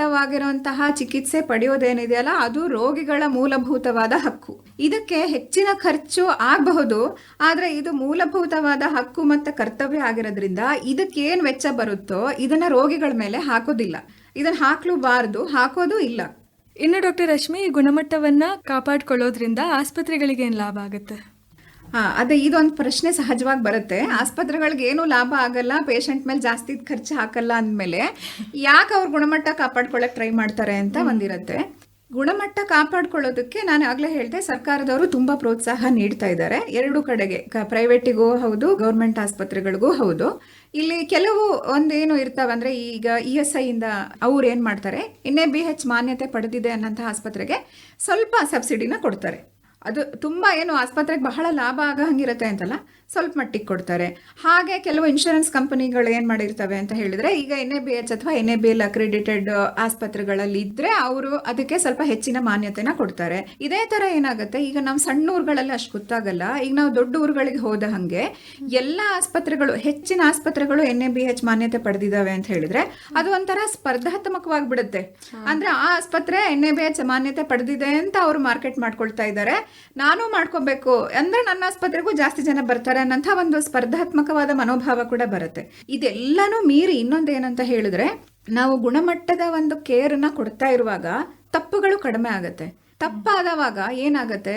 ಗುಣಮಟ್ಟವಾಗಿರುವಂತಹ ಚಿಕಿತ್ಸೆ ಪಡೆಯೋದೇನಿದೆಯಲ್ಲ, ಅದು ರೋಗಿಗಳ ಮೂಲಭೂತವಾದ ಹಕ್ಕು. ಇದಕ್ಕೆ ಹೆಚ್ಚಿನ ಖರ್ಚು ಆಗಬಹುದು, ಆದರೆ ಇದು ಮೂಲಭೂತವಾದ ಹಕ್ಕು ಮತ್ತು ಕರ್ತವ್ಯ ಆಗಿರೋದ್ರಿಂದ ಇದಕ್ಕೇನು ವೆಚ್ಚ ಬರುತ್ತೋ ಇದನ್ನ ರೋಗಿಗಳ ಮೇಲೆ ಹಾಕೋದಿಲ್ಲ. ಇದನ್ನ ಹಾಕ್ಲೂಬಾರ್ದು, ಹಾಕೋದು ಇಲ್ಲ. ಇನ್ನು ಡಾಕ್ಟರ್ ರಶ್ಮಿ, ಗುಣಮಟ್ಟವನ್ನ ಕಾಪಾಡ್ಕೊಳ್ಳೋದ್ರಿಂದ ಆಸ್ಪತ್ರೆಗಳಿಗೆ ಏನು ಲಾಭ ಆಗುತ್ತೆ? ಹಾ ಅದೇ ಇದೊಂದು ಪ್ರಶ್ನೆ ಸಹಜವಾಗಿ ಬರುತ್ತೆ. ಆಸ್ಪತ್ರೆಗಳಿಗೆ ಏನು ಲಾಭ ಆಗಲ್ಲ ಪೇಷಂಟ್ ಮೇಲೆ ಜಾಸ್ತಿ ಖರ್ಚು ಹಾಕಲ್ಲ ಅಂದಮೇಲೆ ಯಾಕೆ ಅವ್ರ ಗುಣಮಟ್ಟ ಕಾಪಾಡ್ಕೊಳ್ಳೋಕೆ ಟ್ರೈ ಮಾಡ್ತಾರೆ ಅಂತ ಒಂದಿರುತ್ತೆ. ಗುಣಮಟ್ಟ ಕಾಪಾಡ್ಕೊಳ್ಳೋದಕ್ಕೆ ನಾನು ಆಗಲೇ ಹೇಳಿದೆ ಸರ್ಕಾರದವರು ತುಂಬಾ ಪ್ರೋತ್ಸಾಹ ನೀಡ್ತಾ ಇದ್ದಾರೆ ಎರಡು ಕಡೆಗೆ ಪ್ರೈವೇಟಿಗೂ ಹೌದು ಗೌರ್ಮೆಂಟ್ ಆಸ್ಪತ್ರೆಗಳಿಗೂ ಹೌದು. ಇಲ್ಲಿ ಕೆಲವು ಒಂದೇನು ಇರ್ತಾವೆ ಅಂದ್ರೆ ಈಗ ಇ ಎಸ್ ಐ ಇಂದ ಅವ್ರು ಏನು ಮಾಡ್ತಾರೆ ಎನ್ ಎ ಬಿ ಹೆಚ್ ಮಾನ್ಯತೆ ಪಡೆದಿದೆ ಅನ್ನೋಂಥ ಆಸ್ಪತ್ರೆಗೆ ಸ್ವಲ್ಪ ಸಬ್ಸಿಡಿನ ಕೊಡ್ತಾರೆ. ಅದು ತುಂಬ ಏನು ಆಸ್ಪತ್ರೆಗೆ ಬಹಳ ಲಾಭ ಆಗ ಹಂಗಿರುತ್ತೆ ಅಂತಲ್ಲ? ಸ್ವಲ್ಪ ಮಟ್ಟಿಗೆ ಕೊಡ್ತಾರೆ. ಹಾಗೆ ಕೆಲವು ಇನ್ಶೂರೆನ್ಸ್ ಕಂಪನಿಗಳು ಏನು ಮಾಡಿರ್ತವೆ ಅಂತ ಹೇಳಿದ್ರೆ ಈಗ ಎನ್ ಎ ಬಿ ಎಚ್ ಅಥವಾ N A B L accredited ಆಸ್ಪತ್ರೆಗಳಲ್ಲಿ ಇದ್ದರೆ ಅವರು ಅದಕ್ಕೆ ಸ್ವಲ್ಪ ಹೆಚ್ಚಿನ ಮಾನ್ಯತೆನ ಕೊಡ್ತಾರೆ. ಇದೇ ತರ ಏನಾಗುತ್ತೆ ಈಗ ನಾವು ಸಣ್ಣ ಊರುಗಳಲ್ಲಿ ಅಷ್ಟು ಗೊತ್ತಾಗಲ್ಲ. ಈಗ ನಾವು ದೊಡ್ಡ ಊರುಗಳಿಗೆ ಹೋದ ಹಾಗೆ ಎಲ್ಲ ಆಸ್ಪತ್ರೆಗಳು ಹೆಚ್ಚಿನ ಆಸ್ಪತ್ರೆಗಳು ಎನ್ ಎ ಬಿ ಎಚ್ ಮಾನ್ಯತೆ ಪಡೆದಿದ್ದಾವೆ ಅಂತ ಹೇಳಿದ್ರೆ ಅದು ಒಂಥರ ಸ್ಪರ್ಧಾತ್ಮಕವಾಗಿ ಬಿಡುತ್ತೆ. ಅಂದ್ರೆ ಆ ಆಸ್ಪತ್ರೆ ಎನ್ ಎ ಬಿ ಎಚ್ ಮಾನ್ಯತೆ ಪಡೆದಿದೆ ಅಂತ ಅವರು ಮಾರ್ಕೆಟ್ ಮಾಡ್ಕೊಳ್ತಾ ಇದ್ದಾರೆ. ನಾನು ಮಾಡ್ಕೋಬೇಕು. ಅಂದ್ರೆ ನನ್ನ ಆಸ್ಪತ್ರೆಗೂ ಜಾಸ್ತಿ ಜನ ಬರ್ತಾರೆ ಅನ್ನೋಂಥ ಒಂದು ಸ್ಪರ್ಧಾತ್ಮಕವಾದ ಮನೋಭಾವ ಕೂಡ ಬರುತ್ತೆ. ಇದೆಲ್ಲಾನು ಮೀರಿ ಇನ್ನೊಂದು ಏನಂತ ಹೇಳಿದ್ರೆ, ನಾವು ಗುಣಮಟ್ಟದ ಒಂದು ಕೇರ್ನ ಕೊಡ್ತಾ ಇರುವಾಗ ತಪ್ಪುಗಳು ಕಡಿಮೆ ಆಗುತ್ತೆ. ತಪ್ಪಾದವಾಗ ಏನಾಗುತ್ತೆ,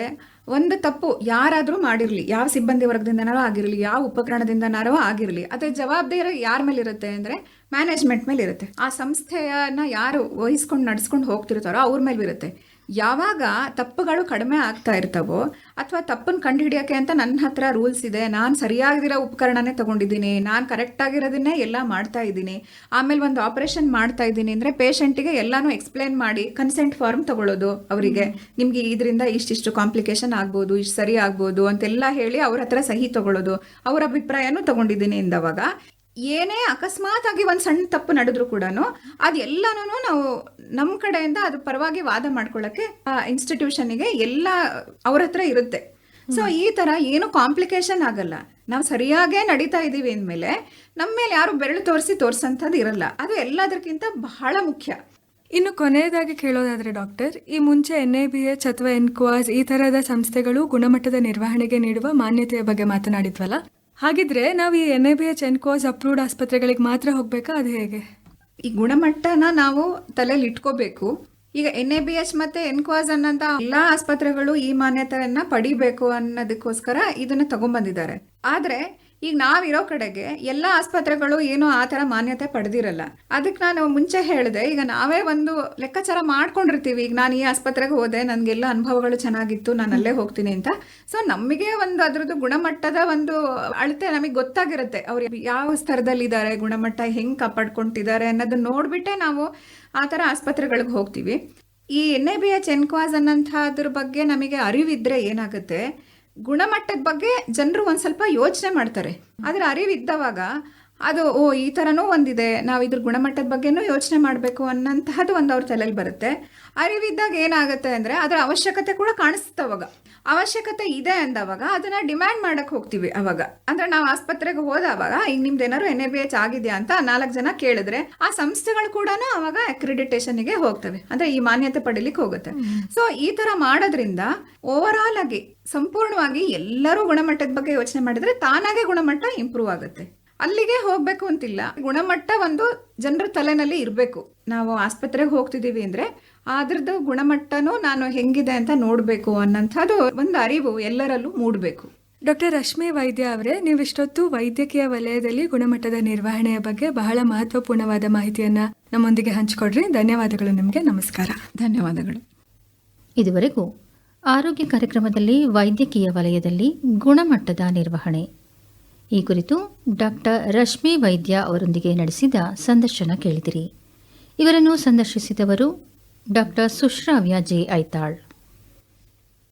ಒಂದು ತಪ್ಪು ಯಾರಾದರೂ ಮಾಡಿರಲಿ, ಯಾವ ಸಿಬ್ಬಂದಿ ವರ್ಗದಿಂದನಾರೋ ಆಗಿರಲಿ, ಯಾವ ಉಪಕರಣದಿಂದನಾರೋ ಆಗಿರಲಿ ಅದೇ ಜವಾಬ್ದಾರಿ ಯಾರ ಮೇಲೆ ಇರುತ್ತೆ ಅಂದರೆ ಮ್ಯಾನೇಜ್ಮೆಂಟ್ ಮೇಲೆ ಇರುತ್ತೆ ಆ ಸಂಸ್ಥೆಯನ್ನ ಯಾರು ವಹಿಸ್ಕೊಂಡು, ನಡ್ಸ್ಕೊಂಡು ಹೋಗ್ತಿರ್ತಾರೋ ಅವ್ರ ಮೇಲೆ ಇರುತ್ತೆ ಯಾವಾಗ ತಪ್ಪುಗಳು ಕಡಿಮೆ ಆಗ್ತಾ ಇರ್ತವೋ ಅಥವಾ ತಪ್ಪನ್ನು ಕಂಡುಹಿಡಿಯೋಕೆ ಅಂತ ನನ್ನ ಹತ್ರ ರೂಲ್ಸ್ ಇದೆ ನಾನು ಸರಿಯಾಗಿರೋ ಉಪಕರಣನೇ ತಗೊಂಡಿದ್ದೀನಿ ನಾನು ಕರೆಕ್ಟ್ ಆಗಿರೋದನ್ನೇ ಎಲ್ಲ ಮಾಡ್ತಾ ಇದ್ದೀನಿ ಆಮೇಲೆ ಒಂದು ಆಪರೇಷನ್ ಮಾಡ್ತಾ ಇದ್ದೀನಿ ಅಂದರೆ ಪೇಷಂಟಿಗೆ ಎಲ್ಲಾನು ಎಕ್ಸ್ಪ್ಲೇನ್ ಮಾಡಿ ಕನ್ಸೆಂಟ್ ಫಾರ್ಮ್ ತಗೊಳ್ಳೋದು ಅವರಿಗೆ. ನಿಮಗೆ ಇದರಿಂದ ಇಷ್ಟಿಷ್ಟು ಕಾಂಪ್ಲಿಕೇಶನ್ ಆಗ್ಬೋದು ಇಷ್ಟು ಸರಿ ಆಗ್ಬೋದು ಅಂತೆಲ್ಲ ಹೇಳಿ ಅವ್ರ ಹತ್ರ ಸಹಿ ತಗೊಳ್ಳೋದು. ಅವ್ರ ಅಭಿಪ್ರಾಯನೂ ತಗೊಂಡಿದ್ದೀನಿ ಎಂದವಾಗ ಏನೇ ಅಕಸ್ಮಾತ್ ಆಗಿ ಒಂದು ಸಣ್ಣ ತಪ್ಪು ನಡೆದ್ರು ಕೂಡ ಅದೆಲ್ಲನೂ ನಾವು ನಮ್ಮ ಕಡೆಯಿಂದ ಅದು ಪರವಾಗಿ ವಾದ ಮಾಡ್ಕೊಳ್ಳೋಕ್ಕೆ ಆ ಇನ್ಸ್ಟಿಟ್ಯೂಷನ್ಗೆ ಎಲ್ಲ ಅವ್ರ ಹತ್ರ ಇರುತ್ತೆ. ಸೊ ಈ ತರ ಏನು ಕಾಂಪ್ಲಿಕೇಶನ್ ಆಗಲ್ಲ. ನಾವು ಸರಿಯಾಗೇ ನಡೀತಾ ಇದೀವಿ ಅಂದಮೇಲೆ ನಮ್ಮ ಮೇಲೆ ಯಾರು ಬೆರಳು ತೋರಿಸಿ ತೋರಿಸೋಂಥದ್ದು ಇರಲ್ಲ. ಅದು ಎಲ್ಲದಕ್ಕಿಂತ ಬಹಳ ಮುಖ್ಯ. ಇನ್ನು ಕೊನೆಯದಾಗಿ ಕೇಳೋದಾದ್ರೆ ಡಾಕ್ಟರ್ ಈ ಮುಂಚೆ ಎನ್ ಎ ಬಿ ಎಚ್ ಅಥವಾ ಎನ್ಕ್ವಾಸ್ ಈ ತರಹದ ಸಂಸ್ಥೆಗಳು ಗುಣಮಟ್ಟದ ನಿರ್ವಹಣೆಗೆ ನೀಡುವ ಮಾನ್ಯತೆಯ ಬಗ್ಗೆ ಮಾತನಾಡಿದ್ವಲ್ಲ? ಹಾಗಿದ್ರೆ ನಾವು ಈ N I B H NQAS approved ಆಸ್ಪತ್ರೆಗಳಿಗೆ ಮಾತ್ರ ಹೋಗ್ಬೇಕಾ? ಅದು ಹೇಗೆ? ಈ ಗುಣಮಟ್ಟನ ನಾವು ತಲೆಯಲ್ಲಿ ಇಟ್ಕೋಬೇಕು. ಈಗ ಎನ್ ಎ ಬಿ ಎಚ್ ಮತ್ತೆ ಎನ್ಕ್ವಾಸ್ ಅನ್ನಂತ ಎಲ್ಲಾ ಆಸ್ಪತ್ರೆಗಳು ಈ ಮಾನ್ಯತೆಯನ್ನ ಪಡಿಬೇಕು ಅನ್ನೋದಕ್ಕೋಸ್ಕರ ಇದನ್ನ ತಗೊಂಡ್ಬಂದಿದ್ದಾರೆ. ಆದ್ರೆ ಈಗ ನಾವಿರೋ ಕಡೆಗೆ ಎಲ್ಲ ಆಸ್ಪತ್ರೆಗಳು ಏನೋ ಆ ಥರ ಮಾನ್ಯತೆ ಪಡೆದಿರಲ್ಲ. ಅದಕ್ಕೆ ನಾನು ಮುಂಚೆ ಹೇಳಿದೆ, ಈಗ ನಾವೇ ಒಂದು ಲೆಕ್ಕಾಚಾರ ಮಾಡ್ಕೊಂಡಿರ್ತೀವಿ. ಈಗ ನಾನು ಈ ಆಸ್ಪತ್ರೆಗೆ ಹೋದೆ, ನನಗೆಲ್ಲ ಅನುಭವಗಳು ಚೆನ್ನಾಗಿತ್ತು, ನಾನು ಅಲ್ಲೇ ಹೋಗ್ತೀನಿ ಅಂತ. ಸೊ ನಮಗೆ ಒಂದು ಅದ್ರದ್ದು ಗುಣಮಟ್ಟದ ಒಂದು ಅಳತೆ ನಮಗೆ ಗೊತ್ತಾಗಿರುತ್ತೆ. ಅವ್ರು ಯಾವ ಸ್ತರದಲ್ಲಿದ್ದಾರೆ ಗುಣಮಟ್ಟ ಹೆಂಗೆ ಕಾಪಾಡ್ಕೊಂತಿದ್ದಾರೆ ಅನ್ನೋದನ್ನ ನೋಡ್ಬಿಟ್ಟೆ ನಾವು ಆ ಥರ ಆಸ್ಪತ್ರೆಗಳಿಗೆ ಹೋಗ್ತೀವಿ. ಈ N A B H NQAS ಅನ್ನೋಂಥದ್ರ ಬಗ್ಗೆ ನಮಗೆ ಅರಿವಿದ್ರೆ ಏನಾಗುತ್ತೆ? ಗುಣಮಟ್ಟದ ಬಗ್ಗೆ ಜನರು ಒಂದು ಸ್ವಲ್ಪ ಯೋಚನೆ ಮಾಡ್ತಾರೆ. ಆದರೆ ಅರಿವಿದ್ದವಾಗ ಅದು, ಓ, ಈ ಥರನೂ ಒಂದಿದೆ, ನಾವು ಇದ್ರ ಗುಣಮಟ್ಟದ ಬಗ್ಗೆನೂ ಯೋಚನೆ ಮಾಡಬೇಕು ಅನ್ನೋಂತಹದ್ದು ಒಂದು ಅವ್ರ ತಲೆಯಲ್ಲಿ ಬರುತ್ತೆ. ಅರಿವಿದ್ದಾಗ ಏನಾಗುತ್ತೆ ಅಂದರೆ ಅದರ ಅವಶ್ಯಕತೆ ಕೂಡ ಕಾಣಿಸ್ತವಾಗ ಅವಶ್ಯಕತೆ ಇದೆ ಅಂದವಾಗ ಅದನ್ನ ಡಿಮ್ಯಾಂಡ್ ಮಾಡಕ್ ಹೋಗ್ತೀವಿ ಅವಾಗ. ಅಂದ್ರೆ ನಾವು ಆಸ್ಪತ್ರೆಗೆ ಹೋದವಾಗ ಈಗ ನಿಮ್ದು ಏನಾದ್ರು ಎನ್ ಎ ಬಿ ಎಚ್ ಆಗಿದೆಯಾ ಅಂತ ನಾಲ್ಕು ಜನ ಕೇಳಿದ್ರೆ ಆ ಸಂಸ್ಥೆಗಳು ಕೂಡ ಅವಾಗ ಅಕ್ರಿಡಿಟೇಷನ್ಗೆ ಹೋಗ್ತವೆ. ಅಂದ್ರೆ ಈ ಮಾನ್ಯತೆ ಪಡೀಲಿಕ್ಕೆ ಹೋಗುತ್ತೆ. ಸೊ ಈ ತರ ಮಾಡೋದ್ರಿಂದ ಓವರ್ ಆಲ್ ಆಗಿ ಸಂಪೂರ್ಣವಾಗಿ ಎಲ್ಲರೂ ಗುಣಮಟ್ಟದ ಬಗ್ಗೆ ಯೋಚನೆ ಮಾಡಿದ್ರೆ ತಾನಾಗೆ ಗುಣಮಟ್ಟ ಇಂಪ್ರೂವ್ ಆಗುತ್ತೆ. ಅಲ್ಲಿಗೆ ಹೋಗ್ಬೇಕು ಅಂತಿಲ್ಲ. ಗುಣಮಟ್ಟ ಒಂದು ಜನರ ತಲೆನಲ್ಲಿ ಇರಬೇಕು. ನಾವು ಆಸ್ಪತ್ರೆಗೆ ಹೋಗ್ತಿದ್ದೀವಿ ಅಂದ್ರೆ ಅದ್ರದ್ದು ಗುಣಮಟ್ಟನೂ ನಾನು ಹೆಂಗಿದೆ ಅಂತ ನೋಡಬೇಕು ಅನ್ನೋಂಥದ್ದು ಒಂದು ಅರಿವು ಎಲ್ಲರಲ್ಲೂ ಮೂಡಬೇಕು. ಡಾಕ್ಟರ್ ರಶ್ಮಿ ವೈದ್ಯ ಅವರೇ ನೀವು ಇಷ್ಟೊತ್ತು ವೈದ್ಯಕೀಯ ವಲಯದಲ್ಲಿ ಗುಣಮಟ್ಟದ ನಿರ್ವಹಣೆಯ ಬಗ್ಗೆ ಬಹಳ ಮಹತ್ವಪೂರ್ಣವಾದ ಮಾಹಿತಿಯನ್ನ ನಮ್ಮೊಂದಿಗೆ ಹಂಚಿಕೊಡ್ರಿ. ಧನ್ಯವಾದಗಳು ನಿಮಗೆ. ನಮಸ್ಕಾರ. ಧನ್ಯವಾದಗಳು. ಇದುವರೆಗೂ ಆರೋಗ್ಯ ಕಾರ್ಯಕ್ರಮದಲ್ಲಿ ವೈದ್ಯಕೀಯ ವಲಯದಲ್ಲಿ ಗುಣಮಟ್ಟದ ನಿರ್ವಹಣೆ ಈ ಕುರಿತು ಡಾಕ್ಟರ್ ರಶ್ಮಿ ವೈದ್ಯ ಅವರೊಂದಿಗೆ ನಡೆಸಿದ ಸಂದರ್ಶನ ಕೇಳಿದಿರಿ. ಇವರನ್ನು ಸಂದರ್ಶಿಸಿದವರು ಡಾಕ್ಟರ್ ಸುಶ್ರಾವ್ಯ ಜೆ ಐತಾಳ್.